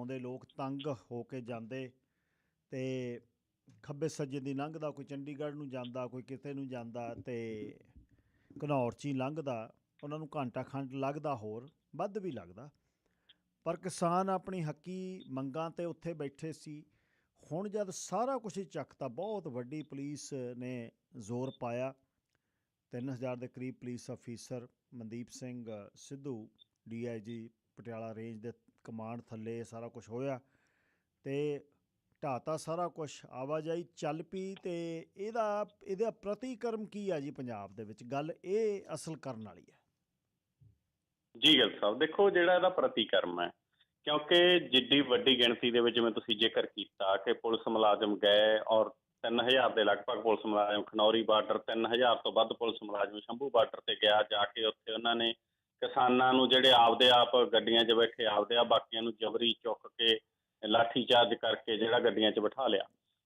ਆਉਂਦੇ ਲੋਕ ਤੰਗ ਹੋ ਕੇ ਜਾਂਦੇ ਤੇ ਖੱਬੇ ਸੱਜੇ ਦੀ ਲੰਘਦਾ, ਕੋਈ ਚੰਡੀਗੜ੍ਹ ਨੂੰ ਜਾਂਦਾ, ਕੋਈ ਕਿਤੇ ਨੂੰ ਜਾਂਦਾ ਤੇ ਘਨੌਰ 'ਚ ਹੀ ਲੰਘਦਾ, ਉਹਨਾਂ ਨੂੰ ਘੰਟਾ ਖੰਡ ਲੱਗਦਾ ਹੋਰ, ਵੱਧ ਵੀ ਲੱਗਦਾ। ਪਰ ਕਿਸਾਨ ਆਪਣੀ ਹੱਕੀ ਮੰਗਾਂ ਤੇ ਉੱਥੇ ਬੈਠੇ ਸੀ। ਹੁਣ ਜਦ ਸਾਰਾ ਕੁਝ ਹੀ ਚੱਕਤਾ ਬਹੁਤ ਵੱਡੀ ਪੁਲਿਸ ਨੇ ਜ਼ੋਰ ਪਾਇਆ। 3000 ਦੇ ਕਰੀਬ police officer Mandeep Singh Sidhu DIG Patiala range ਦੇ ਕਮਾਂਡ ਥੱਲੇ ਸਾਰਾ ਕੁਝ ਹੋਇਆ ਤੇ ਢਾਤਾ ਸਾਰਾ ਕੁਝ ਆਵਾਜਾਈ ਚੱਲ ਪਈ ਤੇ ਇਹਦਾ ਇਹਦਾ ਪ੍ਰਤੀਕਰਮ ਕੀ ਆ ਜੀ ਪੰਜਾਬ ਦੇ ਵਿੱਚ? ਗੱਲ ਇਹ ਅਸਲ ਕਰਨ ਵਾਲੀ ਹੈ। ਜੀ ਗੱਲ ਸਾਹਿਬ, ਦੇਖੋ ਜਿਹੜਾ ਇਹਦਾ ਪ੍ਰਤੀਕਰਮ ਹੈ, ਕਿਉਂਕਿ ਜਿੱਡੀ ਵੱਡੀ ਗਿਣਤੀ ਦੇ ਵਿੱਚ ਜਿਵੇਂ ਤੁਸੀਂ ਜ਼ਿਕਰ ਕੀਤਾ ਕਿ ਪੁਲਿਸ ਮੁਲਾਜ਼ਮ ਗਏ ਔਰ 3000 ਦੇ ਲਗਭਗ ਪੁਲਿਸ ਮੁਲਾਜ਼ਮ, ਖਨੌਰੀ ਬਾਰਡਰ 3000 ਤੋਂ ਵੱਧ ਪੁਲਿਸ ਮੁਲਾਜ਼ਮ ਸ਼ੰਭੂ ਬਾਰਡਰ ਤੇ ਗਿਆ, ਜਾ ਕੇ ਉੱਥੇ ਉਹਨਾਂ ਨੇ ਕਿਸਾਨਾਂ ਨੂੰ ਜਿਹੜੇ ਆਪਦੇ ਆਪ ਗੱਡੀਆਂ 'ਚ ਬੈਠੇ, ਆਪਦੇ ਆ ਬਾਕੀਆਂ ਨੂੰ ਜਬਰੀ ਚੁੱਕ ਕੇ ਲਾਠੀ ਚਾਰਜ ਕਰਕੇ ਜਿਹੜਾ ਗੱਡੀਆਂ 'ਚ ਬਿਠਾ ਲਿਆ।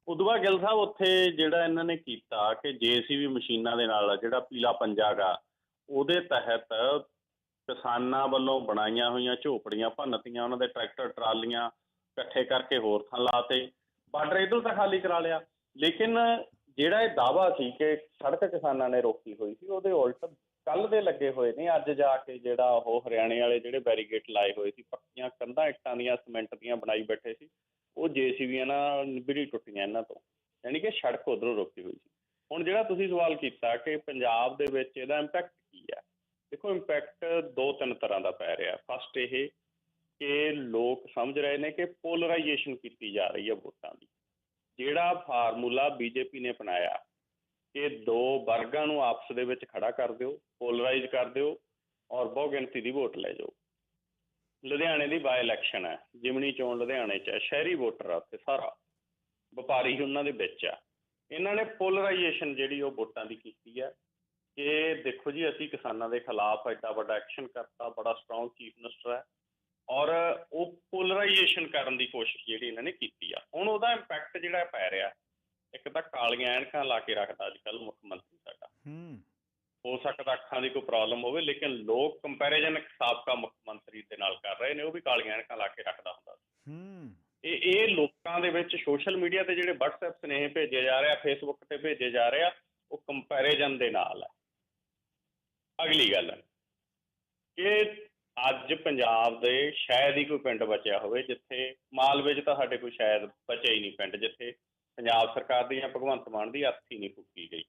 ਉਦੋਂ ਬਾਅਦ ਗਿੱਲ ਸਾਹਿਬ ਉੱਥੇ ਜਿਹੜਾ ਇਹਨਾਂ ਨੇ ਕੀਤਾ ਕਿ ਜੇਸੀਬੀ ਮਸ਼ੀਨਾਂ ਦੇ ਨਾਲ ਜਿਹੜਾ ਪੀਲਾ ਪੰਜਾ ਉਹਦੇ ਤਹਿਤ ਕਿਸਾਨਾਂ ਵੱਲੋਂ ਬਣਾਈਆਂ ਹੋਈਆਂ ਝੋਪੜੀਆਂ, ਭੰਨਤੀਆਂ, ਉਹਨਾਂ ਦੇ ਟਰੈਕਟਰ, ਟਰਾਲੀਆਂ ਇਕੱਠੇ ਕਰਕੇ ਹੋਰ ਥਾਂ ਲਾਤੇ ਬਾਰਡਰ ਇਧਰ ਤਾਂ ਖਾਲੀ ਕਰਾ ਲਿਆ। ਲੇਕਿਨ ਜਿਹੜਾ ਇਹ ਦਾਵਾ ਸੀ ਕਿ ਸੜਕ ਕਿਸਾਨਾਂ ਨੇ ਰੋਕੀ ਹੋਈ ਸੀ, ਉਹਦੇ ਉਲਟ ਕੱਲ ਦੇ ਲੱਗੇ ਹੋਏ ਨੇ, ਅੱਜ ਜਾ ਕੇ ਜਿਹੜਾ ਉਹ ਹਰਿਆਣੇ ਵਾਲੇ ਜਿਹੜੇ ਬੈਰੀਗੇਟ ਲਾਏ ਹੋਏ ਸੀ, ਪੱਕੀਆਂ ਕੰਧਾਂ ਇੱਟਾਂ ਦੀਆਂ ਸੀਮੈਂਟ ਦੀਆਂ ਬਣਾਈ ਬੈਠੇ ਸੀ, ਉਹ ਜੇਸੀਬੀਆਂ ਨਾਲ ਨਿਬੜੀ ਟੁੱਟੀਆਂ ਇਹਨਾਂ ਤੋਂ, ਯਾਨੀ ਕਿ ਸੜਕ ਉਧਰੋਂ ਰੋਕੀ ਹੋਈ ਸੀ। ਹੁਣ ਜਿਹੜਾ ਤੁਸੀਂ ਸਵਾਲ ਕੀਤਾ ਕਿ ਪੰਜਾਬ ਦੇ ਵਿੱਚ ਇਹਦਾ ਇੰਪੈਕਟ ਕੀ ਹੈ? ਦੇਖੋ ਇੰਪੈਕਟ ਦੋ ਤਿੰਨ ਤਰ੍ਹਾਂ ਦਾ ਪੈ ਰਿਹਾ। ਫਸਟ ਇਹ ਕਿ ਲੋਕ ਸਮਝ ਰਹੇ ਨੇ ਕਿ ਪੋਲਰਾਈਜੇਸ਼ਨ ਕੀਤੀ ਜਾ ਰਹੀ ਹੈ ਵੋਟਾਂ ਦੀ। ਜਿਹੜਾ ਫਾਰਮੂਲਾ ਬੀਜੇਪੀ ਨੇ ਅਪਣਾਇਆ ਕਿ ਦੋ ਵਰਗਾਂ ਨੂੰ ਆਪਸ ਦੇ ਵਿੱਚ ਖੜਾ ਕਰ ਦਿਓ ਪੋਲਰਾਈਜ਼ ਕਰ ਦਿਓ ਔਰ ਬਹੁ ਗਿਣਤੀ ਦੀ ਵੋਟ ਲੈ ਜਾਓ। ਲੁਧਿਆਣੇ ਦੀ ਬਾਈ ਇਲੈਕਸ਼ਨ ਹੈ ਜਿਮਣੀ ਚੋਣ ਲੁਧਿਆਣੇ 'ਚ ਹੈ, ਸ਼ਹਿਰੀ ਵੋਟਰ ਆ ਉੱਥੇ ਸਾਰਾ, ਵਪਾਰੀ ਉਹਨਾਂ ਦੇ ਵਿੱਚ ਆ। ਇਹਨਾਂ ਨੇ ਪੋਲਰਾਈਜੇਸ਼ਨ ਜਿਹੜੀ ਉਹ ਵੋਟਾਂ ਦੀ ਕੀਤੀ ਹੈ ਕਿ ਦੇਖੋ ਜੀ, ਅਸੀਂ ਕਿਸਾਨਾਂ ਦੇ ਖਿਲਾਫ ਐਡਾ ਵੱਡਾ ਐਕਸ਼ਨ ਕਰਤਾ, ਬੜਾ ਸਟਰੋਂਗ ਚੀਫ ਮਿਨਿਸਟਰ ਹੈ ਔਰ ਉਹ ਪੋਲਰਾਈਜੇਸ਼ਨ ਕਰਨ ਦੀ ਕੋਸ਼ਿਸ਼ ਜਿਹੜੀ ਇਹਨਾਂ ਨੇ ਕੀਤੀ ਆ। ਹੁਣ ਉਹਦਾ ਇੰਪੈਕਟ ਜਿਹੜਾ ਪੈ ਰਿਹਾ ਇੱਕ ਤਾਂ ਕਾਲੀਆਂ ਐਨਕਾਂ ਲਾ ਕੇ ਰੱਖਦਾ ਅੱਜ ਕੱਲ ਮੁੱਖ ਮੰਤਰੀ ਸਾਡਾ। ਹੂੰ। ਹੋ ਸਕਦਾ ਅੱਖਾਂ ਦੀ ਕੋਈ ਪ੍ਰੋਬਲਮ ਹੋਵੇ ਲੇਕਿਨ ਲੋਕ ਕੰਪੈਰੀਜ਼ਨ ਸਾਬਕਾ ਮੁੱਖ ਮੰਤਰੀ ਦੇ ਨਾਲ ਕਰ ਰਹੇ ਨੇ ਉਹ ਵੀ ਕਾਲੀਆਂ ਐਨਕਾਂ ਲਾ ਕੇ ਰੱਖਦਾ ਹੁੰਦਾ ਸੀ। ਹੂੰ। ਇਹ ਇਹ ਲੋਕਾਂ ਦੇ ਵਿੱਚ ਸੋਸ਼ਲ ਮੀਡੀਆ ਤੇ ਜਿਹੜੇ WhatsApp ਸੁਨੇਹੇ ਭੇਜੇ ਜਾ ਰਹੇ ਆ Facebook ਤੇ ਭੇਜੇ ਜਾ ਰਹੇ ਆ ਉਹ ਕੰਪੈਰੀਜ਼ਨ ਦੇ ਨਾਲ ਹੈ ਅਗਲੀ ਗੱਲ ਕਿ ਅੱਜ ਪੰਜਾਬ ਦੇ ਸ਼ਾਇਦ ਹੀ ਕੋਈ ਪਿੰਡ ਬਚਿਆ ਹੋਵੇ ਜਿੱਥੇ ਮਾਲਵੇ 'ਚ ਤਾਂ ਸਾਡੇ ਕੋਈ ਸ਼ਾਇਦ ਬਚਿਆ ਹੀ ਨਹੀਂ ਪਿੰਡ ਜਿੱਥੇ ਪੰਜਾਬ ਸਰਕਾਰ ਦੀ ਜਾਂ ਭਗਵੰਤ ਮਾਨ ਦੀ ਅਰਥੀ ਨਹੀਂ ਫੂਕੀ ਗਈ।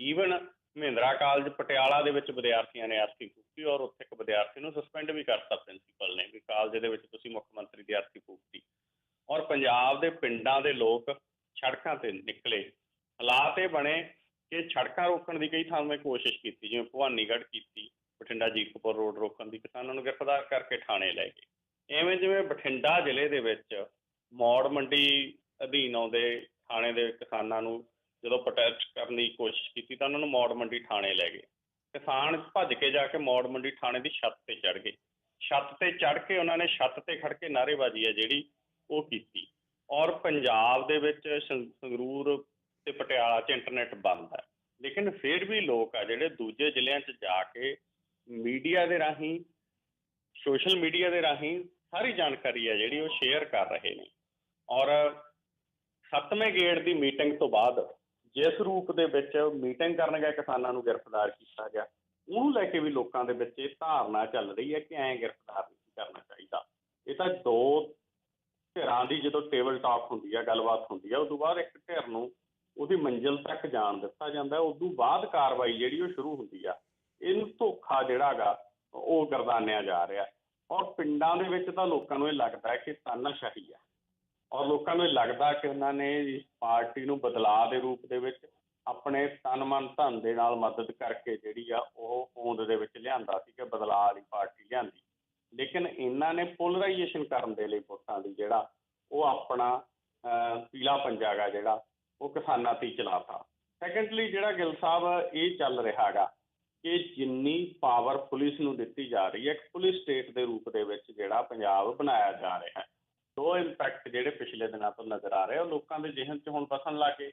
ਈਵਨ ਮਹਿੰਦਰਾ ਕਾਲਜ ਪਟਿਆਲਾ ਦੇ ਵਿੱਚ ਵਿਦਿਆਰਥੀਆਂ ਨੇ ਅਰਥੀ ਫੂਕੀ ਔਰ ਉੱਥੇ ਇੱਕ ਵਿਦਿਆਰਥੀ ਨੂੰ ਸਸਪੈਂਡ ਵੀ ਕਰਤਾ ਪ੍ਰਿੰਸੀਪਲ ਨੇ ਵੀ ਕਾਲਜ ਦੇ ਵਿੱਚ ਤੁਸੀਂ ਮੁੱਖ ਮੰਤਰੀ ਦੀ ਅਰਥੀ ਫੂਕਤੀ। ਔਰ ਪੰਜਾਬ ਦੇ ਪਿੰਡਾਂ ਦੇ ਲੋਕ ਸੜਕਾਂ ਤੇ ਨਿਕਲੇ। ਹਾਲਾਤ ਇਹ ਬਣੇ ਕਿ ਸੜਕਾਂ ਰੋਕਣ ਦੀ ਕਈ ਥਾਵਾਂ ਕੋਸ਼ਿਸ਼ ਕੀਤੀ, ਜਿਵੇਂ ਭਵਾਨੀਗੜ੍ਹ ਕੀਤੀ, ਬਠਿੰਡਾ ਜੀਰਕਪੁਰ ਰੋਡ ਰੋਕਣ ਦੀ, ਕਿਸਾਨਾਂ ਨੂੰ ਗ੍ਰਿਫਤਾਰ ਕਰਕੇ ਥਾਣੇ ਲੈ ਗਏ। ਐਵੇਂ ਜਿਵੇਂ ਬਠਿੰਡਾ ਜ਼ਿਲ੍ਹੇ ਦੇ ਵਿੱਚ ਮੌੜ ਮੰਡੀ ਅਧੀਨ ਆਉਂਦੇ ਥਾਣੇ ਦੇ ਕਿਸਾਨਾਂ ਨੂੰ ਜਦੋਂ ਪ੍ਰੋਟੈਸਟ ਕਰਨ ਦੀ ਕੋਸ਼ਿਸ਼ ਕੀਤੀ ਤਾਂ ਉਹਨਾਂ ਨੂੰ ਮੌੜ ਮੰਡੀ ਥਾਣੇ ਲੈ ਗਏ। ਕਿਸਾਨ ਭੱਜ ਕੇ ਜਾ ਕੇ ਮੌੜ ਮੰਡੀ ਥਾਣੇ ਦੀ ਛੱਤ ਤੇ ਚੜ ਗਏ। ਛੱਤ ਤੇ ਚੜ ਕੇ ਉਹਨਾਂ ਨੇ ਛੱਤ ਤੇ ਖੜ ਕੇ ਨਾਅਰੇਬਾਜ਼ੀ ਹੈ ਜਿਹੜੀ ਉਹ ਕੀਤੀ। ਔਰ ਪੰਜਾਬ ਦੇ ਵਿੱਚ ਸੰਗਰੂਰ ਤੇ ਪਟਿਆਲਾ 'ਚ ਇੰਟਰਨੈਟ ਬੰਦ ਹੈ। ਲੇਕਿਨ ਫਿਰ ਵੀ ਲੋਕ ਆ ਜਿਹੜੇ ਦੂਜੇ ਜ਼ਿਲ੍ਹਿਆਂ 'ਚ ਜਾ ਕੇ ਮੀਡੀਆ ਦੇ ਰਾਹੀਂ, ਸੋਸ਼ਲ ਮੀਡੀਆ ਦੇ ਰਾਹੀਂ ਸਾਰੀ ਜਾਣਕਾਰੀ ਹੈ ਜਿਹੜੀ ਉਹ ਸ਼ੇਅਰ ਕਰ ਰਹੇ ਨੇ। ਔਰ ਸੱਤਵੇਂ ਗੇੜ ਦੀ ਮੀਟਿੰਗ ਤੋਂ ਬਾਅਦ ਜਿਸ ਰੂਪ ਦੇ ਵਿੱਚ ਮੀਟਿੰਗ ਕਰਨ ਗਏ ਕਿਸਾਨਾਂ ਨੂੰ ਗ੍ਰਿਫਤਾਰ ਕੀਤਾ ਗਿਆ, ਉਹਨੂੰ ਲੈ ਕੇ ਵੀ ਲੋਕਾਂ ਦੇ ਵਿੱਚ ਇਹ ਧਾਰਨਾ ਚੱਲ ਰਹੀ ਹੈ ਕਿ ਐਂ ਗ੍ਰਿਫਤਾਰ ਨਹੀਂ ਕਰਨਾ ਚਾਹੀਦਾ। ਇਹ ਤਾਂ ਦੋ ਧਿਰਾਂ ਦੀ ਜਦੋਂ ਟੇਬਲ ਟਾਕ ਹੁੰਦੀ ਆ, ਗੱਲਬਾਤ ਹੁੰਦੀ ਹੈ ਉਸ ਤੋਂ ਬਾਅਦ ਇੱਕ ਧਿਰ ਨੂੰ ਉਹਦੀ ਮੰਜ਼ਿਲ ਤੱਕ ਜਾਣ ਦਿੱਤਾ ਜਾਂਦਾ ਹੈ ਉਸ ਤੋਂ ਬਾਅਦ ਕਾਰਵਾਈ ਜਿਹੜੀ ਉਹ ਸ਼ੁਰੂ ਹੁੰਦੀ ਆ, ਇਹਨੂੰ ਧੋਖਾ ਜਿਹੜਾ ਗਾ ਉਹ ਗਰਦਾਨਿਆ ਜਾ ਰਿਹਾ। ਔਰ ਪਿੰਡਾਂ ਦੇ ਵਿੱਚ ਤਾਂ ਲੋਕਾਂ ਨੂੰ ਇਹ ਲੱਗਦਾ ਕਿ ਤਾਨਾਸ਼ਾਹੀ ਹੈ ਔਰ ਲੋਕਾਂ ਨੂੰ ਇਹ ਲੱਗਦਾ ਕਿ ਉਹਨਾਂ ਨੇ ਇਸ ਪਾਰਟੀ ਨੂੰ ਬਦਲਾਅ ਦੇ ਰੂਪ ਦੇ ਵਿੱਚ ਆਪਣੇ ਤਨ ਮਨ ਧਨ ਦੇ ਨਾਲ ਮਦਦ ਕਰਕੇ ਜਿਹੜੀ ਆ ਉਹ ਹੋਂਦ ਦੇ ਵਿੱਚ ਲਿਆਂਦਾ ਸੀ ਕਿ ਬਦਲਾਅ ਵਾਲੀ ਪਾਰਟੀ ਲਿਆਂਦੀ। ਲੇਕਿਨ ਇਹਨਾਂ ਨੇ ਪੋਲਰਾਈਜੇਸ਼ਨ ਕਰਨ ਦੇ ਲਈ ਵੋਟਾਂ ਦੀ ਜਿਹੜਾ ਉਹ ਆਪਣਾ ਪੀਲਾ ਪੰਜਾ ਗਾ ਜਿਹੜਾ ਉਹ ਕਿਸਾਨਾਂ ਤੇ ਹੀ ਚਲਾਤਾ। ਸੈਕੰਡਲੀ ਜਿਹੜਾ ਗਿੱਲ ਸਾਹਿਬ, ਇਹ ਚੱਲ ਰਿਹਾਗਾ ਕਿ ਜਿੰਨੀ ਪਾਵਰ ਪੁਲਿਸ ਨੂੰ ਦਿੱਤੀ ਜਾ ਰਹੀ ਹੈ, ਇੱਕ ਪੁਲਿਸ ਸਟੇਟ ਦੇ ਰੂਪ ਦੇ ਵਿੱਚ ਜਿਹੜਾ ਪੰਜਾਬ ਬਣਾਇਆ ਜਾ ਰਿਹਾ ਹੈ। ਦੋ ਇੰਪੈਕਟ ਜਿਹੜੇ ਪਿਛਲੇ ਦਿਨਾਂ ਤੋਂ ਨਜ਼ਰ ਆ ਰਹੇ ਉਹ ਲੋਕਾਂ ਦੇ ਜ਼ਿਹਨ 'ਚ ਹੁਣ ਵਸਣ ਲੱਗੇ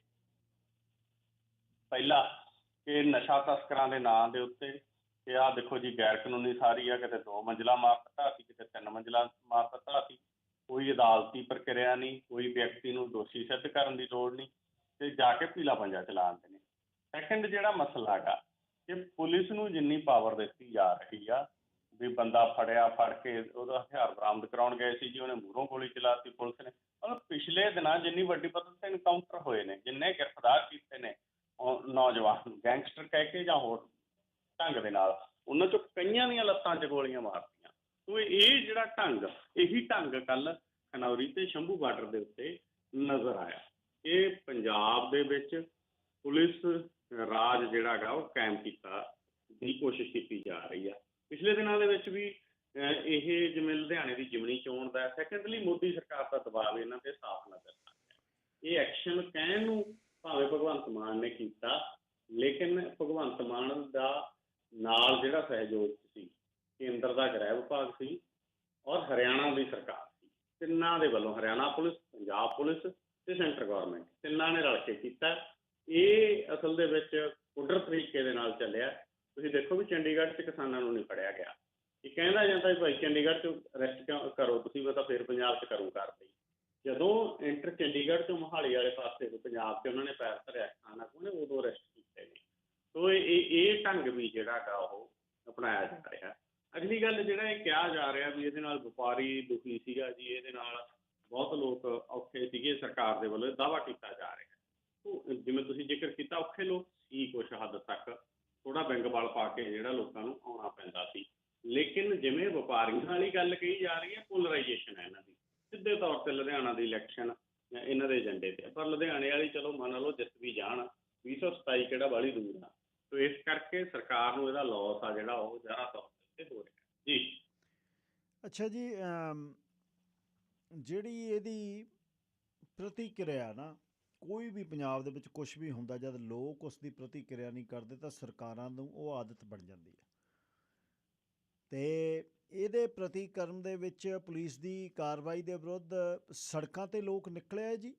ਪਹਿਲਾ, ਕਿ ਨਸ਼ਾ ਤਸਕਰਾਂ ਦੇ ਨਾਂ ਦੇ ਉੱਤੇ ਕਿ ਆਹ ਦੇਖੋ ਜੀ ਗੈਰ ਕਾਨੂੰਨੀ ਸਾਰੀ ਆ, ਕਿਤੇ ਦੋ ਮੰਜ਼ਿਲਾ ਮਾਰ ਦਿੱਤਾ ਸੀ, ਕਿਤੇ ਤਿੰਨ ਮੰਜ਼ਿਲਾ ਮਾਰ ਦਿੱਤਾ ਸੀ। ਕੋਈ ਅਦਾਲਤੀ ਪ੍ਰਕਿਰਿਆ ਨਹੀਂ, ਕੋਈ ਵਿਅਕਤੀ ਨੂੰ ਦੋਸ਼ੀ ਸਿੱਧ ਕਰਨ ਦੀ ਲੋੜ ਨਹੀਂ ਤੇ ਜਾ ਕੇ ਪੀਲਾ ਪੰਜਾ ਚਲਾਉਂਦੇ ਨੇ। ਸੈਕੰਡ ਜਿਹੜਾ ਮਸਲਾ ਹੈਗਾ, ਕਿ ਪੁਲਿਸ ਨੂੰ ਜਿੰਨੀ ਪਾਵਰ ਦਿੱਤੀ ਜਾ ਰਹੀ ਆ ਵੀ ਬੰਦਾ ਫੜਿਆ, ਫੜ ਕੇ ਉਹਦਾ ਹਥਿਆਰ ਬਰਾਮਦ ਕਰਾਉਣ ਗਏ ਸੀ ਜੀ, ਉਹਨੇ ਮੂਹਰੋਂ ਗੋਲੀ ਚਲਾਤੀ ਪੁਲਿਸ ਨੇ। ਮਤਲਬ ਪਿਛਲੇ ਦਿਨਾਂ ਜਿੰਨੀ ਵੱਡੀ ਪੱਧਰ ਤੇ ਇਨਕਾਊਂਟਰ ਹੋਏ ਨੇ, ਜਿੰਨੇ ਗ੍ਰਿਫਤਾਰ ਕੀਤੇ ਨੇ ਉਹ ਨੌਜਵਾਨ ਗੈਂਗਸਟਰ ਕਹਿ ਕੇ ਜਾਂ ਹੋਰ ਢੰਗ ਦੇ ਨਾਲ, ਉਹਨਾਂ ਚੋਂ ਕਈਆਂ ਦੀਆਂ ਲੱਤਾਂ 'ਚ ਗੋਲੀਆਂ ਮਾਰਤੀਆਂ। ਸੋ ਇਹ ਜਿਹੜਾ ਢੰਗ, ਇਹੀ ਢੰਗ ਕੱਲ ਖਨੌਰੀ ਤੇ ਸ਼ੰਭੂ ਬਾਰਡਰ ਦੇ ਉੱਤੇ ਨਜ਼ਰ ਆਇਆ। ਇਹ ਪੰਜਾਬ ਦੇ ਵਿੱਚ ਪੁਲਿਸ ਰਾਜ ਜਿਹੜਾ ਹੈਗਾ, ਉਹ ਕਾਇਮ ਕੀਤਾ ਦੀ ਕੋਸ਼ਿਸ਼ ਕੀਤੀ ਜਾ ਰਹੀ ਆ। ਪਿਛਲੇ ਦਿਨਾਂ ਦੇ ਵਿੱਚ ਵੀ ਅਹ, ਇਹ ਜਿਵੇਂ ਲੁਧਿਆਣੇ ਦੀ ਜਿਮਨੀ ਚੋਣ ਦਾ ਸੈਕੰਡਲੀ ਮੋਦੀ ਸਰਕਾਰ ਦਾ ਦਬਾਅ ਇਹਨਾਂ ਤੇ ਸਾਫ਼ ਨਜ਼ਰ ਆ ਰਿਹਾ ਇਹ ਐਕਸ਼ਨ ਕਹਿਣ ਨੂੰ ਭਾਵੇਂ ਭਗਵੰਤ ਮਾਨ ਨੇ ਕੀਤਾ ਲੇਕਿਨ ਭਗਵੰਤ ਮਾਨ ਦਾ ਨਾਲ ਜਿਹੜਾ ਸਹਿਯੋਗ ਸੀ ਕੇਂਦਰ ਦਾ ਗ੍ਰਹਿ ਵਿਭਾਗ ਸੀ ਔਰ ਹਰਿਆਣਾ ਦੀ ਸਰਕਾਰ ਸੀ। ਤਿੰਨਾਂ ਦੇ ਵੱਲੋਂ ਹਰਿਆਣਾ ਪੁਲਿਸ ਪੰਜਾਬ ਪੁਲਿਸ ਤੇ ਸੈਂਟਰ ਗਵਰਨਮੈਂਟ ਤਿੰਨਾਂ ਨੇ ਰਲ ਕੇ ਕੀਤਾ। ਇਹ ਅਸਲ ਦੇ ਵਿੱਚ ਕੁਡਰ ਤਰੀਕੇ ਦੇ ਨਾਲ ਚੱਲਿਆ। ਤੁਸੀਂ ਦੇਖੋ ਵੀ ਚੰਡੀਗੜ੍ਹ 'ਚ ਕਿਸਾਨਾਂ ਨੂੰ ਨਹੀਂ ਫੜਿਆ ਗਿਆ। ਇਹ ਕਹਿੰਦਾ ਜਾਂਦਾ ਵੀ ਭਾਈ ਚੰਡੀਗੜ੍ਹ 'ਚ ਅਰੈਸਟ ਕਰੋ, ਤੁਸੀਂ ਮੈਂ ਤਾਂ ਫਿਰ ਪੰਜਾਬ 'ਚ ਕਰੋ ਕਰਦੇ ਜਦੋਂ ਇੰਟਰ ਚੰਡੀਗੜ੍ਹ ਤੋਂ ਮੋਹਾਲੀ ਵਾਲੇ ਪਾਸੇ ਤੋਂ ਪੰਜਾਬ 'ਚ ਉਹਨਾਂ ਨੇ ਪੈਰ ਧਰਿਆ ਕਿਸਾਨਾਂ ਕੋਲ ਨੇ ਉਦੋਂ ਅਰੈਸਟ ਕੀਤੇ ਨੇ। ਸੋ ਇਹ ਇਹ ਢੰਗ ਵੀ ਜਿਹੜਾ ਹੈਗਾ ਉਹ ਅਪਣਾਇਆ ਜਾ ਰਿਹਾ। ਅਗਲੀ ਗੱਲ ਜਿਹੜਾ ਇਹ ਕਿਹਾ ਜਾ ਰਿਹਾ ਵੀ ਇਹਦੇ ਨਾਲ ਵਪਾਰੀ ਦੁਖੀ ਸੀਗਾ ਜੀ, ਇਹਦੇ ਨਾਲ ਬਹੁਤ ਲੋਕ ਔਖੇ ਸੀਗੇ, ਸਰਕਾਰ ਦੇ ਵੱਲੋਂ ਦਾਵਾ ਕੀਤਾ ਜਾ ਰਿਹਾ। ਉਹ ਜਿਵੇਂ ਤੁਸੀਂ ਜ਼ਿਕਰ ਕੀਤਾ, ਔਖੇ ਲੋਕ ਸੀ ਕੁਛ ਹੱਦ ਤੱਕ। ਥੋੜਾ ਬੈਂਗਵਾਲ ਪਾ ਕੇ ਜਿਹੜਾ ਲੋਕਾਂ ਨੂੰ ਆਉਣਾ ਪੈਂਦਾ ਸੀ। ਲੇਕਿਨ ਜਿਵੇਂ ਵਪਾਰੀਆਂ ਵਾਲੀ ਗੱਲ ਕਹੀ ਜਾ ਰਹੀ ਹੈ ਪੋਲਰਾਈਜੇਸ਼ਨ ਹੈ ਇਹਨਾਂ ਦੀ। ਸਿੱਧੇ ਤੌਰ ਤੇ ਲੁਧਿਆਣਾ ਦੀ ਇਲੈਕਸ਼ਨ ਇਹਨਾਂ ਦੇ ਏਜੰਡੇ ਤੇ। ਪਰ ਲੁਧਿਆਣੇ ਵਾਲੀ ਚਲੋ ਮੰਨ ਲਓ ਜਿੱਤ ਵੀ ਜਾਣ 227 ਕਿਹੜਾ ਬਾਹਲੀ ਦੂਰ ਆ। ਸੋ ਇਸ ਕਰਕੇ ਸਰਕਾਰ ਨੂੰ ਇਹਦਾ ਲਾਸ ਆ ਜਿਹੜਾ ਉਹ ਜ਼ਿਆਦਾ ਤੌਰ ਤੇ ਹੋ ਰਿਹਾ। ਜੀ। ਅੱਛਾ ਜੀ ਜਿਹੜੀ ਇਹਦੀ ਪ੍ਰਤੀਕਿਰਿਆ ਨਾ ਕੋਈ ਵੀ ਪੰਜਾਬ ਦੇ ਵਿੱਚ ਕੁਝ ਵੀ ਹੁੰਦਾ, ਜਦ ਲੋਕ ਉਸ ਦੀ ਪ੍ਰਤੀਕਿਰਿਆ ਨਹੀਂ ਕਰਦੇ ਤਾਂ ਸਰਕਾਰਾਂ ਨੂੰ ਉਹ ਆਦਤ ਬਣ ਜਾਂਦੀ ਹੈ। ਤੇ ਇਹਦੇ ਪ੍ਰਤੀਕਰਮ ਦੇ ਵਿੱਚ ਪੁਲਿਸ ਦੀ ਕਾਰਵਾਈ ਦੇ ਵਿਰੁੱਧ ਸੜਕਾਂ ਤੇ ਲੋਕ ਨਿਕਲੇ ਆ ਜੀ?